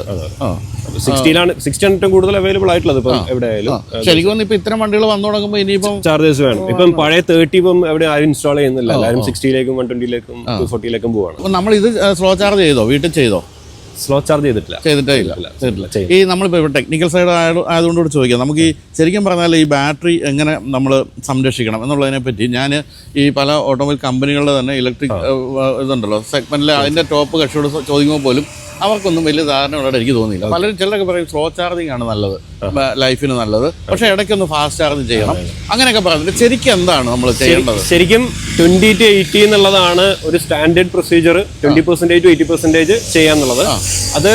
ഏറ്റവും കൂടുതൽ അവൈലബിൾ ആയിട്ടുള്ളത് ഇപ്പം എവിടെയായാലും. ശരിക്കും തോന്നുന്നു ഇപ്പൊ ഇത്തരം വണ്ടികൾ വന്നു തുടങ്ങുമ്പോൾ ഇനിയിപ്പം ചാർജസ് വേണം. ഇപ്പം പഴയ തേർട്ടി ഇപ്പം എവിടെ ആരും ഇൻസ്റ്റാൾ ചെയ്യുന്നില്ല. എല്ലാവരും സിക്സ്റ്റിയിലേക്കും വൺ ട്വന്റിയിലേക്കും ടു ഫോർട്ടിയിലേക്കും പോവാണ്. നമ്മൾ ഇത് സ്ലോ ചാർജ് ചെയ്തോ? വീട്ടിൽ ചെയ്തോ? സ്ലോ ചാർജ് ചെയ്തിട്ടില്ല. ചെയ്തിട്ടേ ഇല്ല. ചെയ്തിട്ടില്ല. ചെയ്യും. ഈ നമ്മളിപ്പോൾ ടെക്നിക്കൽ സൈഡ് ആയതുകൊണ്ട് കൂടി ചോദിക്കാം. നമുക്ക് ഈ ശരിക്കും പറഞ്ഞാൽ ഈ ബാറ്ററി എങ്ങനെ നമ്മൾ സംരക്ഷിക്കണം എന്നുള്ളതിനെ പറ്റി ഞാൻ ഈ പല ഓട്ടോമൊബൈൽ കമ്പനികളുടെ തന്നെ ഇലക്ട്രിക് ഇതുണ്ടല്ലോ. സെഗ്മെന്റിലെ അതിന്റെ ടോപ്പ് കക്ഷിയോട് ചോദിക്കുമ്പോൾ പോലും അവർക്കൊന്നും വലിയ ധാരണയോടെ എനിക്ക് തോന്നിയില്ല. പലരും ചിലരൊക്കെ പറയും സ്ലോ ചാർജിങ് ആണ് നല്ലത്. ലൈഫിന് നല്ലത്. പക്ഷേ ഇടയ്ക്കൊന്ന് ഫാസ്റ്റ് ചാർജ് ചെയ്യണം. അങ്ങനെയൊക്കെ പറയുന്നത് ശരിക്കും എന്താണ് നമ്മൾ ചെയ്യേണ്ടത്? ശരിക്കും ട്വന്റി ടു എയ്റ്റി എന്നുള്ളതാണ് ഒരു standard procedure twenty percentage two eighty percentage ചെയ്യാന്നുള്ളത്. അത്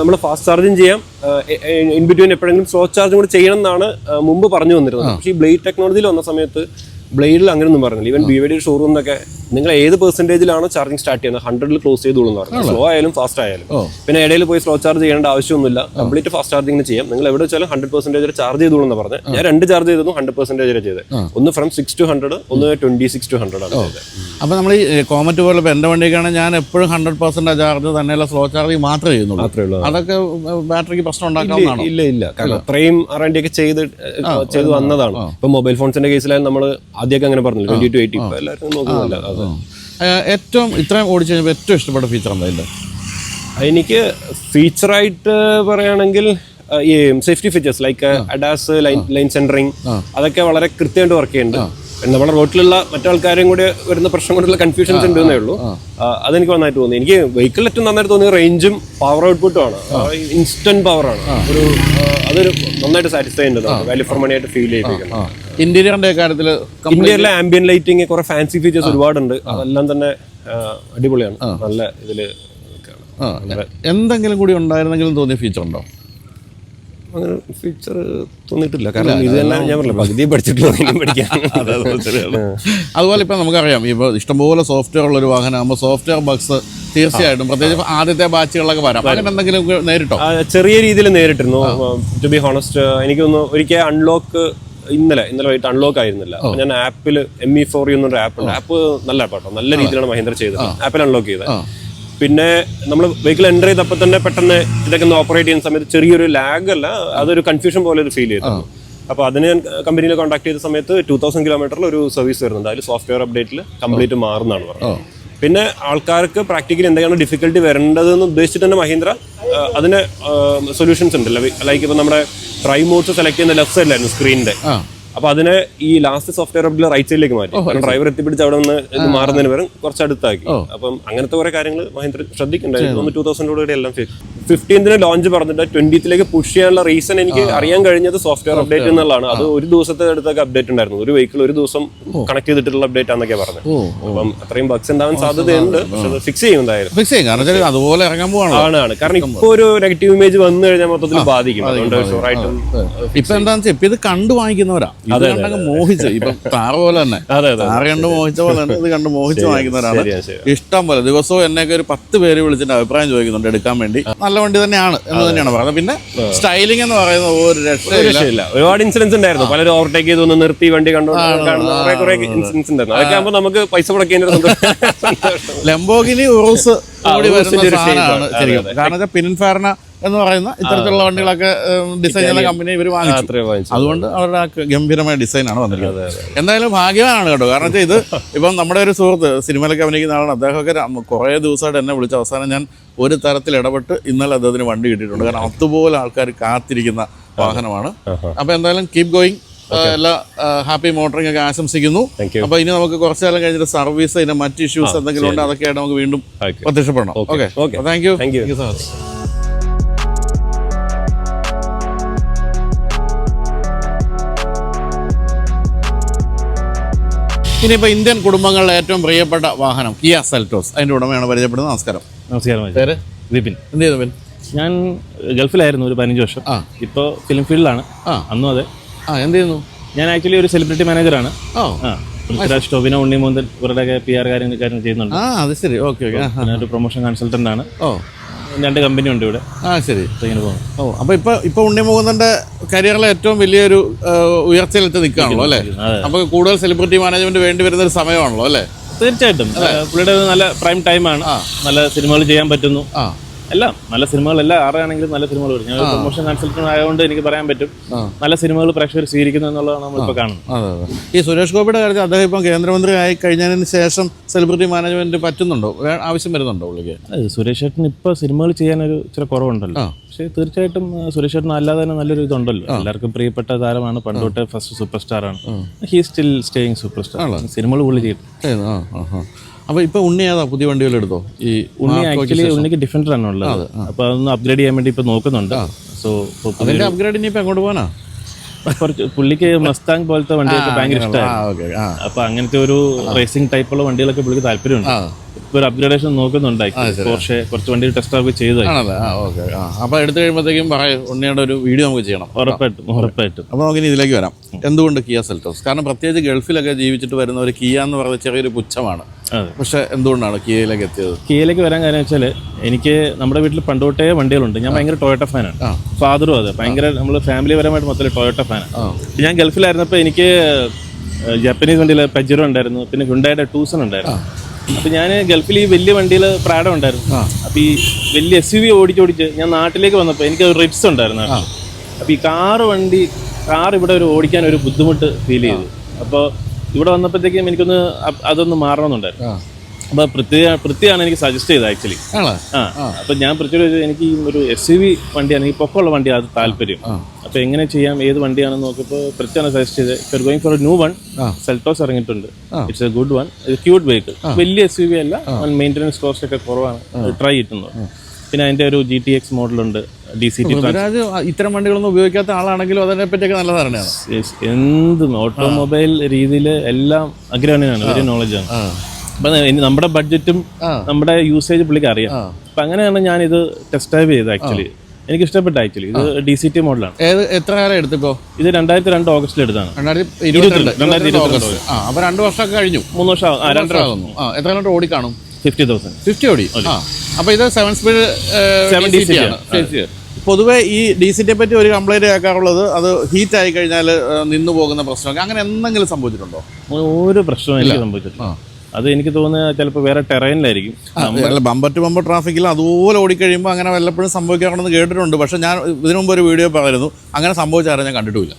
നമ്മൾ ഫാസ്റ്റ് ചാർജിങ് ചെയ്യാം. ഇൻ ബിറ്റ്വീൻ എപ്പോഴെങ്കിലും സ്ലോ ചാർജും കൂടി ചെയ്യണം എന്നാണ് മുമ്പ് പറഞ്ഞു വന്നിരുന്നത്. പക്ഷേ ഈ ബ്ലേഡ് ടെക്നോളജിയിൽ വന്ന സമയത്ത് ബ്ലേഡിൽ അങ്ങനെയൊന്നും പറഞ്ഞില്ല. ഈവൻ ബി വൈ ഡി എന്നൊക്കെ നിങ്ങൾ ഏത് പെർസെന്റേജിലാണോ ചാർജിങ് സ്റ്റാർട്ട് ചെയ്യുന്നത്? ഹൺഡ്രഡിൽ ക്ലോസ് ചെയ്തോളൂ എന്ന് പറഞ്ഞു. സ്ലോ ആയാലും ഫാസ്റ്റ് ആയാലും. പിന്നെ ഇടയിൽ പോയി സ്ലോ ചാർജ് ചെയ്യേണ്ട ആവശ്യമൊന്നുമില്ല. കംപ്ലീറ്റ് ഫാസ്റ്റ് ചാർജിങ് ചെയ്യാം. നിങ്ങൾ എവിടെ വെച്ചാലും ഹൺഡ്രഡ് പെർസെന്റേജ് ചാർജ് ചെയ്തോളൂ എന്ന് പറഞ്ഞത് ഞാൻ രണ്ട് ചാർജ് ചെയ്തതും ഹൺഡ്രഡ് പെർസെന്റേജ് ചെയ്തത്. ഒന്ന് ഫ്രം സിക്സ് ടു ഹൺഡ്രഡ് ഒന്ന് ട്വന്റി സിക്സ് ടു ഹൺഡ്രഡ് ആണ് അപ്പോൾ നമ്മൾ ഈ കോമറ്റ് പോലെ ഇപ്പോൾ എന്റെ വണ്ടിയൊക്കെയാണ് ഞാൻ എപ്പോഴും ഹൺഡ്രഡ് പെർസെന്റ് ചാർജ് തന്നെയുള്ള സ്ലോ ചാർജ് മാത്രമേ ചെയ്യുന്നുള്ളൂ. മാത്രമേ ഉള്ളൂ അതൊക്കെ ബാറ്ററിക്ക് പ്രശ്നം ഉണ്ടാക്കാം ഇല്ല ഇല്ല കാരണം അത്രയും അറേണ്ടിയൊക്കെ ചെയ്ത് ചെയ്ത് വന്നതാണ്. ഇപ്പൊ മൊബൈൽ ഫോൺസിന്റെ കേസിലായാലും നമ്മൾ ആദ്യമൊക്കെ അങ്ങനെ പറഞ്ഞില്ല? ട്വന്റി ടു എയ്റ്റി ഇപ്പൊ എല്ലാവരും നോക്കുന്നില്ല അതെ. ഏറ്റവും ഇത്രയും ഓടിച്ചു കഴിഞ്ഞപ്പോൾ ഏറ്റവും ഇഷ്ടപ്പെട്ട ഫീച്ചർ എന്താ ഇല്ല എനിക്ക് ഫീച്ചറായിട്ട് പറയുകയാണെങ്കിൽ ഈ safety features like ADAS lane lane centering അതൊക്കെ വളരെ കൃത്യമായിട്ട് വർക്ക് ചെയ്യുന്നുണ്ട്. നമ്മുടെ റോട്ടിലുള്ള മറ്റാൾക്കാരെയും കൂടി വരുന്ന പ്രശ്നം കൊണ്ടുള്ള കൺഫ്യൂഷൻസ് ഉണ്ടെന്നേ ഉള്ളൂ. ആ, അതെനിക്ക് നന്നായിട്ട് തോന്നി. എനിക്ക് വെഹിക്കിൾ ഏറ്റവും നന്നായിട്ട് തോന്നിയത് റേഞ്ചും പവർ ഔട്ട്പുട്ടും ആണ്. ഇൻസ്റ്റന്റ് പവർ ആണ്. ഒരു അതൊരു നന്നായിട്ട് സാറ്റിസ്ഫൈ ഉണ്ട് വാല്യൂ ഫോർ മണി ആയിട്ട് ഫീൽ ചെയ്യിപ്പിക്കുന്നത് ഇന്റീരിയറിന്റെ കാര്യത്തിൽ ഇന്ത്യയിലെ ആംബിയൻ ലൈറ്റിംഗ് കുറെ ഫാൻസി ഫീച്ചേഴ്സ് ഒരുപാടുണ്ട്. അതെല്ലാം തന്നെ അടിപൊളിയാണ്. നല്ല ഇതിൽ എന്തെങ്കിലും കൂടി ഉണ്ടായിരുന്നെങ്കിലും തോന്നിയ ഫീച്ചർ ഉണ്ടോ? അങ്ങനെ ഫ്യൂച്ചർ തോന്നിയിട്ടില്ല. കാരണം ഇത് തന്നെ ഞാൻ പറഞ്ഞില്ല പകുതി പഠിച്ചിട്ടുള്ളൂ ഇനിയും പഠിക്കാൻ. അതുപോലെ ഇപ്പം നമുക്കറിയാം ഇപ്പോൾ ഇഷ്ടംപോലെ സോഫ്റ്റ്വെയർ ഉള്ള ഒരു വാഹനമാകുമ്പോൾ സോഫ്റ്റ്വെയർ ബഗ്സ് തീർച്ചയായിട്ടും പ്രത്യേകിച്ച് ആദ്യത്തെ ബാച്ചുകളൊക്കെ വരാം. അങ്ങനെ എന്തെങ്കിലും നേരിട്ടോ? ചെറിയ രീതിയിൽ നേരിട്ടിരുന്നു. ടു ബി ഹോണസ്റ്റ് എനിക്കൊന്ന് ഒരിക്കൽ അൺലോക്ക് ഇന്നലെ ഇന്നലെ വൈകിട്ട് അൺലോക്ക് ആയിരുന്നില്ല. ഞാൻ ആപ്പിൽ എം ഇ ഫോർ എന്നൊരു ആപ്പ് ഉണ്ട്. ആപ്പ് നല്ല ആപ്പാട്ടോ നല്ല രീതിയിലാണ് മഹേന്ദ്ര ചെയ്തത്. ആപ്പിൽ അൺലോക്ക് ചെയ്തത്. പിന്നെ നമ്മൾ വെഹിക്കിൾ എന്റർ ചെയ്തപ്പോൾ തന്നെ പെട്ടെന്ന് ഇതൊക്കെ ഒന്ന് ഓപ്പറേറ്റ് ചെയ്യുന്ന സമയത്ത് ചെറിയൊരു ലാഗ് അല്ല അതൊരു കൺഫ്യൂഷൻ പോലെ ഒരു ഫീൽ ചെയ്തു. അപ്പോൾ അതിന് ഞാൻ കമ്പനിയിൽ കോൺടാക്ട് ചെയ്ത സമയത്ത് ടൂ തൗസൻഡ് കിലോമീറ്ററിൽ ഒരു സർവീസ് വരുന്നുണ്ട്. അതിൽ സോഫ്റ്റ്വെയർ അപ്ഡേറ്റിൽ കംപ്ലീറ്റ് മാറുന്നതാണ് പറഞ്ഞത്. പിന്നെ ആൾക്കാർക്ക് പ്രാക്ടിക്കലി എന്തൊക്കെയാണ് ഡിഫിക്കൽട്ടി വരേണ്ടതെന്ന് ഉദ്ദേശിച്ചിട്ട് തന്നെ മഹീന്ദ്ര അതിന് സൊല്യൂഷൻസ് ഉണ്ട് ലൈക്ക് ഇപ്പോൾ നമ്മുടെ ട്രൈ മോഡ്സ് സെലക്ട് ചെയ്യുന്ന ലെഫ്റ്റ് സൈഡിലായിരുന്നു സ്ക്രീനിന്റെ അപ്പൊ അതിനെ ഈ ലാസ്റ്റ് സോഫ്റ്റ്വെയർ അപ്ഡേറ്റ് റൈറ്റ് സൈഡിലേക്ക് മാറ്റി. ഡ്രൈവർ എത്തിപ്പിടിച്ച് അവിടെ നിന്ന് ഇത് മാറുന്നതിന് പകരം കുറച്ച് അടുത്താക്കി അപ്പം അങ്ങനത്തെ കുറെ കാര്യങ്ങൾ മഹേന്ദ്ര ശ്രദ്ധിക്കുന്നുണ്ടായിരുന്നു. ടൂ തൗസൻഡോടുകൂടി എല്ലാം ഫിഫ്റ്റീൻത്തിന് ലോഞ്ച് പറഞ്ഞിട്ട് ട്വന്റിത്തിലേക്ക് പുഷ് ചെയ്യാനുള്ള റീസൺ എനിക്ക് അറിയാൻ കഴിഞ്ഞത് സോഫ്റ്റ്വെയർ അപ്ഡേറ്റ് എന്നുള്ളതാണ്. അത് ഒരു ദിവസത്തെ അടുത്തൊക്കെ അപ്ഡേറ്റ് ഉണ്ടായിരുന്നു. ഒരു വെഹിക്കിൾ ഒരു ദിവസം കണക്ട് ചെയ്തിട്ടുള്ള അപ്ഡേറ്റ് ആണെന്നൊക്കെ പറഞ്ഞത്. അപ്പം അത്രയും ബഗ്സ് ഉണ്ടാവാൻ സാധ്യതയുണ്ട്. പക്ഷെ ഫിക്സ് ചെയ്യും എന്തായാലും. ഫിക്സ് ചെയ്യും. അതുപോലെ ഇറങ്ങാൻ ആണ് ആണ്. കാരണം ഇപ്പൊ ഒരു നെഗറ്റീവ് ഇമേജ് വന്നു കഴിഞ്ഞാൽ മൊത്തത്തിൽ ബാധിക്കും. അതുകൊണ്ട് ഷുവറായിട്ടും ഇപ്പൊ എന്താണെന്ന് വെച്ചാൽ ഇത് കണ്ടു വാങ്ങിക്കുന്നവരാ. ഇത് കണ്ടങ്ങ് മോഹിച്ച്. ഇപ്പൊ താറ പോലെ തന്നെ. അതെ അതെ കണ്ട് മോഹിച്ച പോലെ തന്നെ ഇത് കണ്ട് മോഹിച്ച് വാങ്ങിക്കുന്നവരാണ്. ഇഷ്ടം പോലെ ദിവസവും എന്നെയൊക്കെ ഒരു പത്ത് പേര് വിളിച്ചിട്ട് അഭിപ്രായം ചോദിക്കുന്നുണ്ട് എടുക്കാൻ വേണ്ടി. നല്ല വണ്ടി തന്നെയാണ് എന്ന് തന്നെയാണ് പറയുന്നത്. പിന്നെ സ്റ്റൈലിംഗ് എന്ന് പറയുന്നത് ഒരു രക്ഷയില്ല. ഒരുപാട് ഇൻസിഡൻസ് ഉണ്ടായിരുന്നു. പലരും ഓവർടേക്ക് ചെയ്ത് ഒന്ന് നിർത്തി വണ്ടി കണ്ടു. കുറെ കുറെ ഇൻസിഡൻസ് ഉണ്ടായിരുന്നു. അതൊക്കെ ആകുമ്പോൾ നമുക്ക് പൈസ മുടക്കേണ്ട ഒരു ലംബോഗിനി ഉറൂസ് ഓടി വരുന്ന സാധനമാണ്. ശരിക്കും. കാരണം വെച്ചാൽ പിൻഫാർന എന്ന് പറയുന്ന ഇത്തരത്തിലുള്ള വണ്ടികളൊക്കെ ഡിസൈൻ ചെയ്യുന്ന കമ്പനി ഇവർ വാങ്ങിച്ചു. അതുകൊണ്ട് അവരുടെ ഗംഭീരമായ ഡിസൈനാണ് വന്നിരിക്കുന്നത്. എന്തായാലും ഭാഗ്യമാണ് കേട്ടോ. കാരണം വെച്ചാൽ ഇത് ഇപ്പം നമ്മുടെ ഒരു സുഹൃത്ത് സിനിമയിലൊക്കെ അഭിനയിക്കുന്ന ആളാണ്. അദ്ദേഹമൊക്കെ കുറേ ദിവസമായിട്ട് എന്നെ വിളിച്ച അവസാനം ഞാൻ ഒരു തരത്തിൽ ഇടപെട്ട് ഇന്നലെ അദ്ദേഹത്തിന് വണ്ടി കിട്ടിയിട്ടുണ്ട്. കാരണം അതുപോലെ ആൾക്കാർ കാത്തിരിക്കുന്ന വാഹനമാണ്. അപ്പോൾ എന്തായാലും കീപ് ഗോയിങ് എല്ലാ ഹാപ്പി മോട്ടറിംഗ് ഒക്കെ ആശംസിക്കുന്നു. അപ്പൊ അപ്പോൾ ഇനി നമുക്ക് കുറച്ച് കാലം കഴിഞ്ഞിട്ട് സർവീസ് ഇതിന്റെ മറ്റ് ഇഷ്യൂസ് എന്തെങ്കിലും ഉണ്ട് അതൊക്കെ ആയിട്ട് നമുക്ക് വീണ്ടും. പ്രത്യക്ഷപ്പെടണം. Okay. Thank you thank you so much ഇനിയിപ്പോൾ ഇന്ത്യൻ കുടുംബങ്ങളിലെ ഏറ്റവും പ്രിയപ്പെട്ട വാഹനം കിയ സെൽറ്റോസ്. അതിന്റെ ഉടമയാണ് പരിചയപ്പെടുന്നത്. നമസ്കാരം. നമസ്കാരം. പേര്? വിപിൻ. എന്ത് ചെയ്തു ഞാൻ ഗൾഫിലായിരുന്നു ഒരു പതിനഞ്ച് വർഷം. ഇപ്പോ ഇപ്പോൾ ഫിലിം ഫീൽഡിലാണ് അന്നും അതെ. ആ എന്ത് ചെയ്യുന്നു ഞാൻ ആക്ച്വലി ഒരു സെലിബ്രിറ്റി മാനേജറാണ്. ഓ. പൃഥ്വിരാജ് ടോബിനോ ഉണ്ണിമോന്തൻ ഇവരുടെയൊക്കെ പി ആർ കാര്യങ്ങൾ കാര്യങ്ങൾ ചെയ്യുന്നുണ്ട്. ആ അത് ശരി. Okay okay. ഞാൻ ഒരു പ്രൊമോഷൻ കൺസൾട്ടന്റ് ആണ്. ഓ. രണ്ട് കമ്പനി ഉണ്ട് ഇവിടെ. ആ ശരി. ഇങ്ങനെ പോകുന്നു. ഓ അപ്പോൾ ഇപ്പോൾ ഇപ്പോൾ ഉണ്ണി ഉണ്ണിമുകുന്ദന്റെ കരിയറിലെ ഏറ്റവും വലിയൊരു ഒരു ഉയർച്ചയിലെത്തി നിൽക്കുകയാണല്ലോ അല്ലേ? അപ്പോൾ അപ്പൊ കൂടുതൽ സെലിബ്രിറ്റി മാനേജ്മെന്റ് വേണ്ടി വരുന്ന ഒരു സമയമാണല്ലോ അല്ലേ? തീർച്ചയായിട്ടും. പുള്ളിയുടെ നല്ല പ്രൈം ടൈമാണ് നല്ല സിനിമകൾ ചെയ്യാൻ പറ്റുന്നു. ആ. എല്ലാം നല്ല സിനിമകൾ എല്ലാം ആറാണെങ്കിലും നല്ല സിനിമകൾ വരും. ഞാൻ പ്രൊമോഷൻ കൺസൾട്ടന്റ് ആയതുകൊണ്ട് എനിക്ക് പറയാൻ പറ്റും. നല്ല സിനിമകൾ പ്രേക്ഷകർ സ്വീകരിക്കുന്നു എന്നുള്ളതാണ് നമ്മളിപ്പോൾ കാണുന്നത്. ഈ സുരേഷ് ഗോപിയുടെ കാര്യത്തിൽ അദ്ദേഹം ഇപ്പം കേന്ദ്രമന്ത്രി ആയി കഴിഞ്ഞതിന് ശേഷം സെലിബ്രിറ്റി മാനേജ്മെന്റ് പറ്റുന്നുണ്ടോ? ആവശ്യം വരുന്നുണ്ടോ പുള്ളിക്ക്? സുരേഷ് ചേട്ടൻ ഇപ്പോൾ സിനിമകൾ ചെയ്യാനൊരു ഇച്ചിരി കുറവുണ്ടല്ലോ. പക്ഷേ തീർച്ചയായിട്ടും സുരേഷ് ചേട്ടൻ അല്ലാതെ തന്നെ നല്ലൊരു ഇതുണ്ടല്ലോ. എല്ലാവർക്കും പ്രിയപ്പെട്ട താരമാണ്. പണ്ടോട്ട് ഫസ്റ്റ് സൂപ്പർ സ്റ്റാർ ആണ് he still staying super star സിനിമകൾ പുള്ളി ആ. അപ്പോൾ ഇപ്പോൾ ഉണ്ണി ഏതാ? പുതിയ വണ്ടികൾ എടുത്തോ ഈ ഉണ്ണി ആക്ച്വലി ഉണ്ണിക്ക് ഡിഫൻഡർ ആണ് ഉള്ളത്. അപ്പോൾ അതൊന്ന് അപ്ഗ്രേഡ് ചെയ്യാൻ വേണ്ടി ഇപ്പോൾ നോക്കുന്നുണ്ട്. സോ അതിന്റെ അപ്ഗ്രേഡ് ഇനി ഇപ്പോൾ എങ്ങോട്ട് പോകാനാ കുറച്ച് പുള്ളിക്ക് മസ്താങ് പോലത്തെ വണ്ടിയൊക്കെ ഭയങ്കര ഇഷ്ടമാണ് അപ്പോൾ അങ്ങനത്തെ ഒരു റേസിംഗ് ടൈപ്പുള്ള വണ്ടികളൊക്കെ പുള്ളിക്ക് താല്പര്യമുണ്ട്. ഒരു അപ്ഗ്രേഡേഷൻ നോക്കുന്നുണ്ട് പോർഷെ കുറച്ച് വണ്ടി ടെസ്റ്റ് ഒക്കെ ചെയ്തു ആണല്ലേ? ആ ഓക്കെ. ആ അപ്പോൾ എടുത്തു കഴിയുമ്പോഴത്തേക്കും പറയും ഉണ്ണിയുടെ ഒരു വീഡിയോ നമുക്ക് ചെയ്യണം. ഉറപ്പായിട്ടും ഉറപ്പായിട്ടും. അപ്പോൾ നമുക്ക് ഇതിലേക്ക് വരാം. എന്തുകൊണ്ട് കിയ സെൽറ്റോസ് കാരണം പ്രത്യേകിച്ച് ഗൾഫിലൊക്കെ ജീവിച്ചിട്ട് വരുന്ന ഒരു കിയ എന്ന് പറയുന്നത് ചെറിയൊരു പുച്ഛമാണ്. പക്ഷെ എന്തുകൊണ്ടാണ് കിയയിലേക്ക് എത്തിയത്? കിയയിലേക്ക് വരാൻ കാര്യം വെച്ചാൽ എനിക്ക് നമ്മുടെ വീട്ടിൽ പണ്ടോട്ടേ വണ്ടികളുണ്ട്. ഞാൻ ഭയങ്കര ടൊയോട്ട ഫാനാണ് ഫാദറും അതെ. ഭയങ്കര നമ്മൾ ഫാമിലി പരമായിട്ട് മൊത്തം ടൊയോട്ട ഫാനാണ് ഞാൻ ഗൾഫിലായിരുന്നപ്പോൾ എനിക്ക് ജാപ്പനീസ് വണ്ടിയിൽ പെജറോ ഉണ്ടായിരുന്നു. പിന്നെ ഹുണ്ടായുടെ ടൂസൺ ഉണ്ടായിരുന്നു. അപ്പൊ ഞാൻ ഗൾഫിൽ ഈ വലിയ വണ്ടിയിൽ പ്രാഡം ഉണ്ടായിരുന്നു. അപ്പൊ ഈ വലിയ എസ് യു വി ഓടിച്ചോടിച്ച് ഞാൻ നാട്ടിലേക്ക് വന്നപ്പോൾ എനിക്ക് റിപ്സ് ഉണ്ടായിരുന്നു. അപ്പൊ ഈ കാറ് വണ്ടി കാർ ഇവിടെ ഒരു ഓടിക്കാൻ ഒരു ബുദ്ധിമുട്ട് ഫീൽ ചെയ്തു. അപ്പോൾ ഇവിടെ വന്നപ്പോഴത്തേക്കും എനിക്കൊന്ന് അതൊന്ന് മാറണമെന്നുണ്ടായിരുന്നു. അപ്പൊ പൃഥ്വി പൃഥ്വിയാണ് എനിക്ക് സജസ്റ്റ് ചെയ്തത് ആക്ച്വലി ആണോ? ആ അപ്പം ഞാൻ പൃഥ്വിയോട് എനിക്ക് ഈ ഒരു എസ് യു വി വണ്ടിയാണ് ഈ പൊക്കമുള്ള വണ്ടിയാണ് അത് താല്പര്യം. അപ്പം എങ്ങനെ ചെയ്യാം ഏത് വണ്ടിയാണെന്ന് നോക്കിയപ്പോൾ പൃഥ്വിയാണ് സജസ്റ്റ് ചെയ്തത്. Going for new one Seltos ഇറങ്ങിയിട്ടുണ്ട്. ഇറ്റ്സ് എ ഗുഡ് വൺ ഇത് ക്യൂട്ട് വെഹിക്കിൾ വലിയ എസ് യു വി അല്ല മെയിന്റനൻസ് കോസ്റ്റ് ഒക്കെ കുറവാണ്. ട്രൈ കിട്ടുന്നത് പിന്നെ അതിന്റെ ഒരു ജി ടി എക്സ് മോഡലുണ്ട് ഡി സി ടി ഇത്തരം വണ്ടികളൊന്നും ഉപയോഗിക്കാത്ത ആളാണെങ്കിലും അതിനെ പറ്റിയൊക്കെ നല്ല ധാരണയാണ്. എന്തും. ഓട്ടോമൊബൈൽ രീതിയിൽ എല്ലാം അഗ്രഹണിയാണ് ഒരു നോളജാണ് അപ്പൊ നമ്മുടെ ബഡ്ജറ്റും നമ്മുടെ യൂസേജ് പുള്ളിക്ക് അറിയാം. അപ്പൊ അങ്ങനെയാണ് ഞാൻ ഇത് ടെസ്റ്റ് ഡ്രൈവ് ചെയ്തത് ആക്ച്വലി എനിക്ക് ഇഷ്ടപ്പെട്ട ആക്ച്വലി ഇത് ഡി സി ടി മോഡലാണ് ഏത് എത്ര കാലം എടുത്തിപ്പോ? ഇത് രണ്ടായിരത്തി രണ്ട് ഓഗസ്റ്റിൽ എടുത്താണ് അപ്പൊ രണ്ടു വർഷമൊക്കെ കഴിഞ്ഞു. മൂന്ന് വർഷം രണ്ടര എത്ര കിലോമീറ്റർ ഓടിക്കാണും ഫിഫ്റ്റി തൗസൻഡ് ഫിഫ്റ്റി ഓടി? അപ്പൊ ഇത് സെവൻ സ്പീഡ് Seven സി ആണ്. പൊതുവേ ഈ ഡി സിറ്റിയെ പറ്റി ഒരു കംപ്ലൈന്റ് കേൾക്കാറുള്ളത് അത് ഹീറ്റ് ആയി കഴിഞ്ഞാൽ നിന്നു പോകുന്ന പ്രശ്നമൊക്കെ. അങ്ങനെ എന്തെങ്കിലും സംഭവിച്ചിട്ടുണ്ടോ? ഒരു പ്രശ്നവും എനിക്ക് സംഭവിച്ചിട്ടില്ല. അത് എനിക്ക് തോന്നുന്നത് ചിലപ്പോൾ വേറെ ടെറൈനിലായിരിക്കും ബമ്പർ ടു ബമ്പർ ട്രാഫിക്കിൽ അതുപോലെ ഓടിക്കഴിയുമ്പോൾ അങ്ങനെ വല്ലപ്പോഴും സംഭവിക്കാറുണ്ടെന്ന് കേട്ടിട്ടുണ്ട്. പക്ഷേ ഞാൻ ഇതിനു മുമ്പ് ഒരു വീഡിയോ പറയുന്നു അങ്ങനെ സംഭവിച്ചാലും ഞാൻ കണ്ടിട്ടില്ല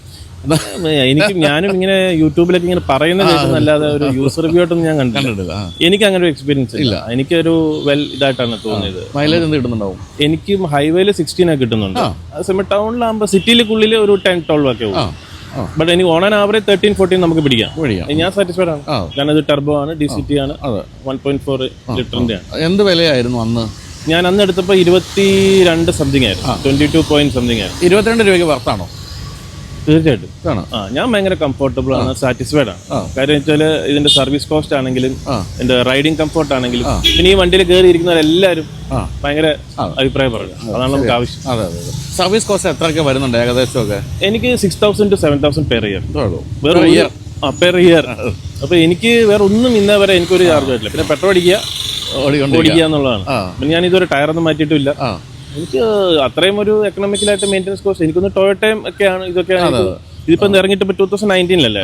എനിക്ക് ഞാനും ഇങ്ങനെ യൂട്യൂബിലൊക്കെ ഇങ്ങനെ പറയുന്ന കേൾക്കുന്നല്ലാതെ ഒരു യൂസർ റിവ്യൂ ആയിട്ടൊന്നും ഞാൻ കണ്ടിട്ടില്ല. എനിക്ക് അങ്ങനെ ഒരു എക്സ്പീരിയൻസ് ഇല്ല. എനിക്കൊരു വെൽ ഇതായിട്ടാണ് തോന്നിയത്. മൈലേജ് എന്ത് കിട്ടുന്നുണ്ടാവും? എനിക്കും ഹൈവേയിൽ സിക്സ്റ്റീൻ ഒക്കെ കിട്ടുന്നുണ്ട്. അതേസമയം ടൗണിലാകുമ്പോൾ സിറ്റിയിലേക്കുള്ളിൽ ഒരു ടെൻ ട്വൽവ് ഒക്കെ ആവും പോകും ബട്ട് എനിക്ക് on and average thirteen fourteen നമുക്ക് പിടിക്കാം. ഞാൻ സാറ്റിസ്ഫൈഡ് ആണ്. കാരണം ഇത് ടർബോ ആണ് ഡി സി ടി ആണ് വൺ പോയിന്റ് ഫോർ ലിറ്ററിന്റെ ആണ്. എന്ത് വിലയായിരുന്നു അന്ന്? ഞാൻ അന്ന് എടുത്തപ്പോൾ ഇരുപത്തി രണ്ട് സംതിങ് ആയിരുന്നു. ട്വന്റി ടു പോയിന്റ് സംതിങ് ആയിരുന്നു. ഇരുപത്തിരണ്ട് രൂപയ്ക്ക് വർത്താണോ തീർച്ചയായിട്ടും. ആ ഞാൻ ഭയങ്കര കംഫർട്ടബിൾ ആണ് സാറ്റിസ്ഫൈഡ് ആണ്. കാര്യം വെച്ചാൽ ഇതിന്റെ സർവീസ് കോസ്റ്റ് ആണെങ്കിലും എന്റെ ഇതിന്റെ റൈഡിംഗ് കംഫർട്ട് ആണെങ്കിലും പിന്നെ ഈ വണ്ടിയിൽ കയറി ഇരിക്കുന്നവരെല്ലാവരും. ഭയങ്കര അഭിപ്രായം പറഞ്ഞു അതാണ് നമുക്ക് ആവശ്യം. അതെ അതെ സർവീസ് കോസ്റ്റ് എത്രയൊക്കെ വരുന്നുണ്ട് ഏകദേശം ഒക്കെ എനിക്ക് six thousand two seven thousand per year വേറെ ഇയർ ആ പെർ ഇയർ അപ്പൊ എനിക്ക് വേറെ ഒന്നും ഇന്ന വരെ എനിക്കൊരു ചാർജ് ആയിട്ടില്ല പിന്നെ പെട്രോൾ അടിക്കുക ഓടിക്കുക എന്നുള്ളതാണ്. പിന്നെ ഞാൻ ഇതുവരെ ടയറൊന്നും മാറ്റിയിട്ടില്ല. എനിക്ക് അത്രയും ഒരു എക്കണോമിക്കലായിട്ട് മെയിന്റെനൻസ് കോസ്റ്റ് എനിക്കൊന്ന് ടൊയോട്ടയും ഒക്കെയാണ് ഇതൊക്കെയാണ് ഇതിപ്പോ ഇറങ്ങിയിട്ട് ടൂ തൗസൻഡ് നയന്റീനിലല്ലേ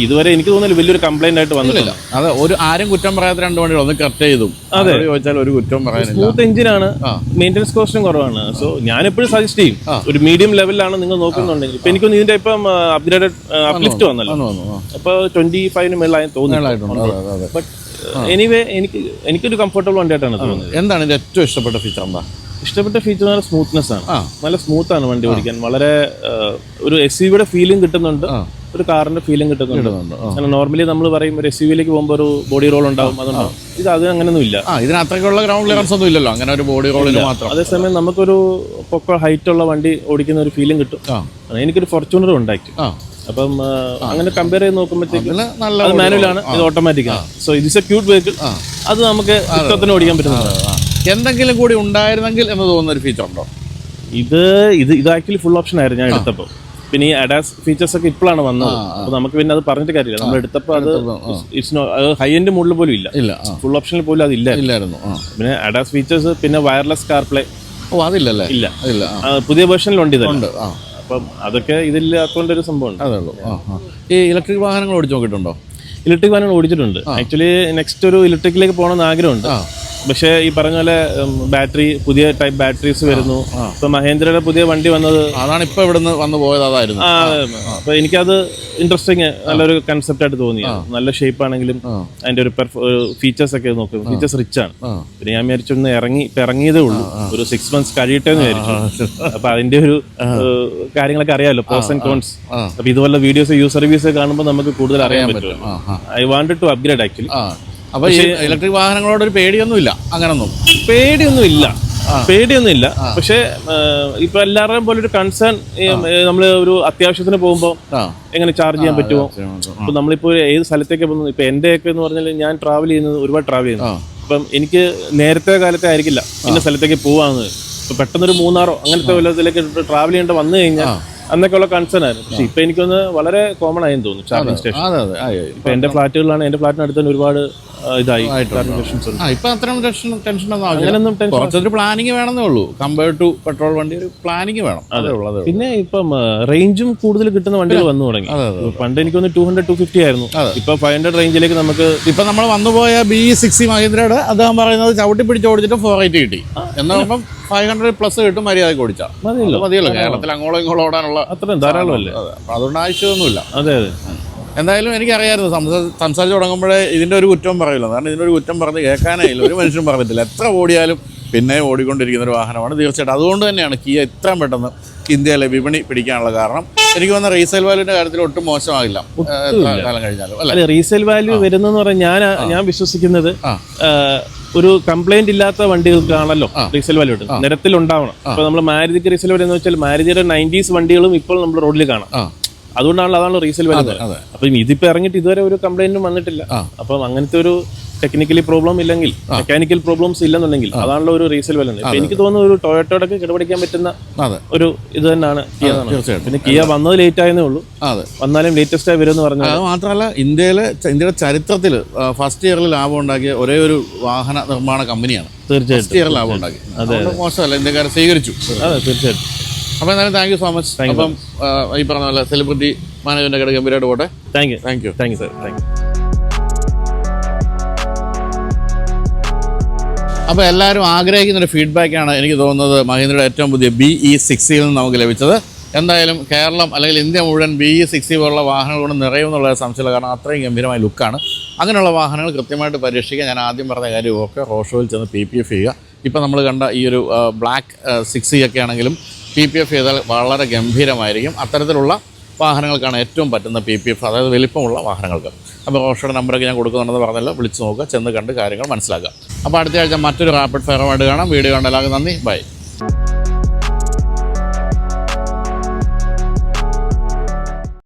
ഇതുവരെ എനിക്ക് തോന്നുന്നില്ല വലിയൊരു കംപ്ലൈന്റ് ആയിട്ട് വന്നിട്ടില്ല അതെ ഒരു ആരും കുറ്റം പറയാത്ത രണ്ട് വണ്ടികൾ ഒന്ന് കറക്റ്റ് ചെയ്തു. അതെ. ചോദിച്ചാൽ ഒരു കുറ്റം പറയാനില്ല. സ്മൂത്ത് എഞ്ചിനാണ് മെയിന്റെനൻസ് കോസ്റ്റും കുറവാണ്. സോ ഞാൻ എപ്പോഴും സജസ്റ്റ് ചെയ്യും. ഒരു മീഡിയം ലെവലിലാണ് നിങ്ങൾ നോക്കുന്നുണ്ടെങ്കിൽ. ഇപ്പൊ എനിക്കൊന്ന് ഇതിന്റെ ഇപ്പം അപ്ഗ്രേഡഡ് അപ്ലിഫ്റ്റ് വന്നല്ലോ. അപ്പൊ ട്വന്റി ഫൈവിന് മേളായി തോന്നുന്നു ബട്ട് എനിവേ എനിക്ക് എനിക്കൊരു കംഫർട്ടബിൾ വണ്ടിയായിട്ടാണ് തോന്നുന്നത്. എന്താണ് ഇതിന്റെ ഏറ്റവും ഇഷ്ടപ്പെട്ട ഫീച്ചർ എന്താ? ഇഷ്ടപ്പെട്ട ഫീച്ചർ നല്ല സ്മൂത്ത്നെസ് ആണ്. നല്ല സ്മൂത്ത് ആണ് വണ്ടി ഓടിക്കാൻ. വളരെ ഒരു എസ് യുടെ ഫീലിംഗ് കിട്ടുന്നുണ്ട്. ഒരു കാറിന്റെ ഫീലിംഗ് കിട്ടുന്നുണ്ട്. നോർമലി നമ്മൾ പറയും ഒരു എസ് യുവിലേക്ക് പോകുമ്പോൾ ഒരു ബോഡി റോൾ ഉണ്ടാവും. അതുണ്ടാവും. ഇത് അത് അങ്ങനെയൊന്നും ഇല്ല ആ ഇതിന് ഗ്രൗണ്ട് ക്ലിയറൻസ് ഒന്നും ഇല്ലല്ലോ അങ്ങനെ ഒരു ബോഡി റോളിന് മാത്രം. അതേസമയം നമുക്കൊരു പൊക്ക ഹൈറ്റ് ഉള്ള വണ്ടി ഓടിക്കുന്ന ഒരു ഫീലിംഗ് കിട്ടും. എനിക്കൊരു ഫോർച്യൂണർ ഉണ്ടാക്കി. അപ്പം അങ്ങനെ കമ്പയർ ചെയ്ത് നോക്കുമ്പോഴത്തേക്ക് മാനുവൽ ആണ്. ഇത് ഓട്ടോമാറ്റിക് ആണ്. So it's a cute vehicle അത് നമുക്ക് ഇഷ്ടത്തിന് ഓടിക്കാൻ പറ്റുന്നതാണ്. എന്തെങ്കിലും കൂടി ഉണ്ടായിരുന്നെങ്കിൽ എന്ന് തോന്നുന്ന ഒരു ഫീച്ചർ ഉണ്ടോ? ഇത് ഇത് ഇത് ആക്ച്വലി ഫുൾ ഓപ്ഷൻ ആയിരുന്നു ഞാൻ എടുത്തപ്പോൾ പിന്നെ ഈ അഡാസ് ഫീച്ചേഴ്സ് ഒക്കെ ഇപ്പോഴാണ് വന്നത്. അപ്പൊ നമുക്ക് പിന്നെ അത് പറഞ്ഞിട്ട് കാര്യമില്ല. നമ്മൾ എടുത്തപ്പോൾ അത് ഇറ്റ്സ് അത് ഹൈ എൻഡ് മോഡൽ പോലും ഇല്ല. ഇല്ല ഫുൾ ഓപ്ഷനിൽ പോലും അതില്ല ഇല്ലായിരുന്നു. പിന്നെ അഡാസ് ഫീച്ചേഴ്സ് പിന്നെ വയർലെസ് കാർ പ്ലേ ഓ അതില്ലല്ലേ? ഇല്ല. ഇല്ല പുതിയ വേർഷനിലുണ്ട് ഇത് ഉണ്ട് ആ. അപ്പം അതൊക്കെ ഇതില്ലാത്തതുകൊണ്ട് ഒരു സംഭവമുണ്ട്. അതേ ഉള്ളൂ ഈ ഇലക്ട്രിക് വാഹനങ്ങൾ ഓടിച്ചു നോക്കിയിട്ടുണ്ടോ? ഇലക്ട്രിക് വാഹനങ്ങൾ ഓടിച്ചിട്ടുണ്ട്. ആക്ച്വലി നെക്സ്റ്റ് ഒരു ഇലക്ട്രിക്കിലേക്ക് പോകണമെന്ന് ആഗ്രഹമുണ്ട്. പക്ഷേ ഈ പറഞ്ഞ പോലെ ബാറ്ററി പുതിയ ടൈപ്പ് ബാറ്ററീസ് വരുന്നു. ഇപ്പൊ മഹേന്ദ്രയുടെ പുതിയ വണ്ടി വന്നത് അതാണ് ഇപ്പൊ ഇവിടുന്ന് വന്നു പോയത് അതായിരുന്നു. അപ്പൊ എനിക്കത് ഇൻട്രസ്റ്റിങ് നല്ലൊരു കൺസെപ്റ്റ് ആയിട്ട് തോന്നി. നല്ല ഷേപ്പ് ആണെങ്കിലും അതിന്റെ ഒരു ഫീച്ചേഴ്സ് ഒക്കെ നോക്കും. ഫീച്ചേഴ്സ് റിച്ച് ആണ്. പിന്നെ ഞാൻ വിചാരിച്ചൊന്ന് ഇറങ്ങി ഇപ്പൊ ഇറങ്ങിയതേ ഉള്ളൂ. ഒരു സിക്സ് മന്ത്സ് കഴിയട്ടെ എന്ന് വിചാരിച്ചു. അപ്പൊ അതിന്റെ ഒരു കാര്യങ്ങളൊക്കെ അറിയാമല്ലോ പ്രോസ് ആൻഡ് കോൺസ് അപ്പൊ ഇതുപോലെ വീഡിയോസ് യൂസർ റിവ്യൂസ് കാണുമ്പോൾ നമുക്ക് കൂടുതൽ അറിയാൻ പറ്റും. I want to upgrade actually അപ്പൊ ഈ ഇലക്ട്രിക് വാഹനങ്ങളോട് ഒരു പേടിയൊന്നുമില്ല. അങ്ങനൊന്നും. പേടിയൊന്നും ഇല്ല പേടിയൊന്നും ഇല്ല പക്ഷെ ഇപ്പൊ എല്ലാവരുടെയും പോലെ ഒരു കൺസേൺ നമ്മൾ ഒരു അത്യാവശ്യത്തിന് പോകുമ്പോൾ എങ്ങനെ ചാർജ് ചെയ്യാൻ പറ്റുമോ അപ്പൊ നമ്മളിപ്പോ ഏത് സ്ഥലത്തേക്ക് പോകുന്നു? ഇപ്പൊ എന്റെ ഒക്കെ എന്ന് പറഞ്ഞാൽ ഞാൻ ട്രാവൽ ചെയ്യുന്നത് ഒരുപാട് ട്രാവൽ ചെയ്യുന്നു. അപ്പം എനിക്ക് നേരത്തെ കാലത്തെ ആയിരിക്കില്ല. ഇന്ന സ്ഥലത്തേക്ക് പോവാന്ന്. ഇപ്പൊ പെട്ടെന്നൊരു മൂന്നാറോ അങ്ങനത്തെ വല്ലതിലേക്ക് ട്രാവൽ ചെയ്യേണ്ട വന്നു കഴിഞ്ഞാൽ അന്നൊക്കെ ഉള്ള കൺസേൺ ആയിരുന്നു. പക്ഷെ ഇപ്പൊ എനിക്കൊന്ന് വളരെ കോമൺ ആയെന്ന് തോന്നുന്നു ചാർജിങ് സ്റ്റേഷൻ. ഇപ്പൊ എന്റെ ഫ്ലാറ്റുകളിലാണ് എന്റെ ഫ്ലാറ്റിനടുത്ത് തന്നെ ഒരുപാട് ഇതായി. ഇപ്പൊ അത്രയും ടെൻഷൻ ടെൻഷൻ ഒന്നും കുറച്ചൊരു പ്ലാനിങ് വേണമെന്നേ ഉള്ളൂ. കമ്പയർഡ് ടു പെട്രോൾ വണ്ടി ഒരു പ്ലാനിങ് വേണം. അതെ. ഉള്ളത് ഉള്ളൂ. പിന്നെ ഇപ്പം റേഞ്ചും കൂടുതൽ കിട്ടുന്ന വണ്ടികൾ വന്നു തുടങ്ങി. പണ്ട് എനിക്കൊന്ന് ടു ഹൺഡ്രഡ് ടു ഫിഫ്റ്റി ആയിരുന്നു. ഇപ്പൊ ഫൈവ് ഹൺഡ്രഡ് റേഞ്ചിലേക്ക് നമുക്ക് ഇപ്പൊ നമ്മൾ വന്നുപോയ ബി സിക്സ് മഹീന്ദ്രയുടെ അദ്ദേഹം പറയുന്നത് ചവിട്ടി പിടിച്ച് ഓടിച്ചിട്ട് ഫോർ എയ്റ്റി കിട്ടി. എന്നാൽ ഫൈവ് ഹൺഡ്രഡ് പ്ലസ് കിട്ടും മര്യാദയ്ക്ക് ഓടിച്ചാൽ മതിയല്ലോ. മതിയല്ലോ. കേരളത്തിൽ അങ്ങോളം ഇങ്ങോളം ഓടാനുള്ള അത്രയും ധാരാളമല്ലേ? അതുകൊണ്ട് ആവശ്യമൊന്നുമില്ല. അതെ അതെ. എന്തായാലും എനിക്കറിയായിരുന്നു. സംസാ- സംസാരിച്ച് തുടങ്ങുമ്പോഴേ ഇതിന്റെ ഒരു കുറ്റം പറയില്ല. കാരണം ഇതിന്റെ ഒരു കുറ്റം പറഞ്ഞ് കേൾക്കാനേ ഇല്ല. ഒരു മനുഷ്യനും പറഞ്ഞിട്ടില്ല. എത്ര ഓടിയാലും പിന്നെ ഓടിക്കൊണ്ടിരിക്കുന്ന ഒരു വാഹനമാണ് തീർച്ചയായിട്ടും. അതുകൊണ്ട് തന്നെയാണ് കിയ ഇത്രയും പെട്ടെന്ന് ഇന്ത്യയിലെ വിപണി പിടിക്കാനുള്ള കാരണം. എനിക്ക് വന്ന റീസെയിൽ വാല്യൂന്റെ കാര്യത്തിൽ ഒട്ടും മോശമാകില്ല. കാലം കഴിഞ്ഞാലും. അല്ല? റീസെയിൽ വാല്യൂ വരുന്നെന്ന് പറഞ്ഞാൽ ഞാൻ ഞാൻ വിശ്വസിക്കുന്നത് ഒരു കംപ്ലൈന്റ് ഇല്ലാത്ത വണ്ടികൾക്കാണല്ലോ റീസെയിൽ വാല്യൂ നിരത്തിൽ ഉണ്ടാവണം ഇപ്പൊ നമ്മൾ മാരുതിക്ക് റീസെയിൽ വാല്യൂ എന്ന് വെച്ചാൽ മാരുതിയുടെ നയന്റീസ് വണ്ടികളും ഇപ്പോൾ നമ്മൾ റോഡിൽ കാണാം. അതുകൊണ്ടാണല്ലോ അതാണ് റീസെയിൽ വാല്യൂ അപ്പൊ ഇതിപ്പോ ഇറങ്ങിയിട്ട് ഇതുവരെ ഒരു കംപ്ലൈന്റും വന്നിട്ടില്ല. അപ്പം അങ്ങനത്തെ ഒരു ടെക്നിക്കലി പ്രോബ്ലം ഇല്ലെങ്കിൽ മെക്കാനിക്കൽ പ്രോബ്ലംസ് ഇല്ലെന്നുണ്ടെങ്കിൽ അതാണല്ലോ ഒരു റീസെയിൽ ഇപ്പൊ എനിക്ക് തോന്നുന്നു ഒരു ടൊയോട്ടോടൊക്കെ കിടപിടിക്കാൻ പറ്റുന്ന ഒരു ഇത് തന്നെയാണ് കിയ പിന്നെ കിയ വന്നത് ലേറ്റ് ആയതേ ഉള്ളൂ. വന്നാലും ലേറ്റസ്റ്റ് ആയി വരുമെന്ന് പറഞ്ഞു അത് മാത്രമല്ല ഇന്ത്യയിലെ ഇന്ത്യയുടെ ചരിത്രത്തിൽ ഫസ്റ്റ് ഇയറിൽ ലാഭം ഉണ്ടാക്കിയ ഒരേ ഒരു വാഹന നിർമ്മാണ കമ്പനിയാണ് തീർച്ചയായിട്ടും. ലാഭം ഉണ്ടാക്കി. അതെ. മോശമല്ല ഇന്ത്യക്കാരെ സ്വീകരിച്ചു. അതെ തീർച്ചയായിട്ടും. അപ്പോൾ എന്തായാലും താങ്ക് യു സോ മച്ച് അപ്പം ഈ പറഞ്ഞ പോലെ സെലിബ്രിറ്റി മാനേജ്മെന്റ് ഒക്കെ ഗംഭീരമായിട്ട് പോട്ടെ. Thank you thank you thank you sir thank you അപ്പോൾ എല്ലാവരും ആഗ്രഹിക്കുന്ന ഒരു ഫീഡ്ബാക്കാണ് എനിക്ക് തോന്നുന്നത് മഹീന്ദ്രയുടെ ഏറ്റവും പുതിയ ബി ഇ സിക്സിയിൽ നിന്ന് നമുക്ക് ലഭിച്ചത്. എന്തായാലും കേരളം അല്ലെങ്കിൽ ഇന്ത്യ മുഴുവൻ ബി ഇ സിക്സി പോലുള്ള വാഹനങ്ങൾ കൊണ്ട് നിറയുമെന്നുള്ള സംശയമില്ല. കാരണം അത്രയും ഗംഭീരമായ ലുക്കാണ് അങ്ങനെയുള്ള വാഹനങ്ങൾ കൃത്യമായിട്ട് പരീക്ഷിക്കുക. ഞാൻ ആദ്യം പറഞ്ഞ കാര്യമൊക്കെ റോഷോയിൽ ചെന്ന് പി പി എഫ് ചെയ്യുക. ഇപ്പം നമ്മൾ കണ്ട ഈ ഒരു ബ്ലാക്ക് സിക്സി ഒക്കെ ആണെങ്കിലും പി പി എഫ് ചെയ്താൽ വളരെ ഗംഭീരമായിരിക്കും. അത്തരത്തിലുള്ള വാഹനങ്ങൾക്കാണ് ഏറ്റവും പറ്റുന്ന പി പി എഫ് അതായത് വലിപ്പമുള്ള വാഹനങ്ങൾക്ക്. അപ്പോൾ ഓഷയുടെ നമ്പറൊക്കെ ഞാൻ കൊടുക്കുന്നുണ്ടെന്ന് പറഞ്ഞല്ലോ. വിളിച്ച് നോക്കുക ചെന്ന് കണ്ട് കാര്യങ്ങൾ മനസ്സിലാക്കുക. അപ്പോൾ അടുത്ത ആഴ്ച മറ്റൊരു റാപ്പിഡ് ഫയറുമായിട്ട് കാണാം. വീഡിയോ കണ്ടെല്ലാവർക്കും നന്ദി. ബൈ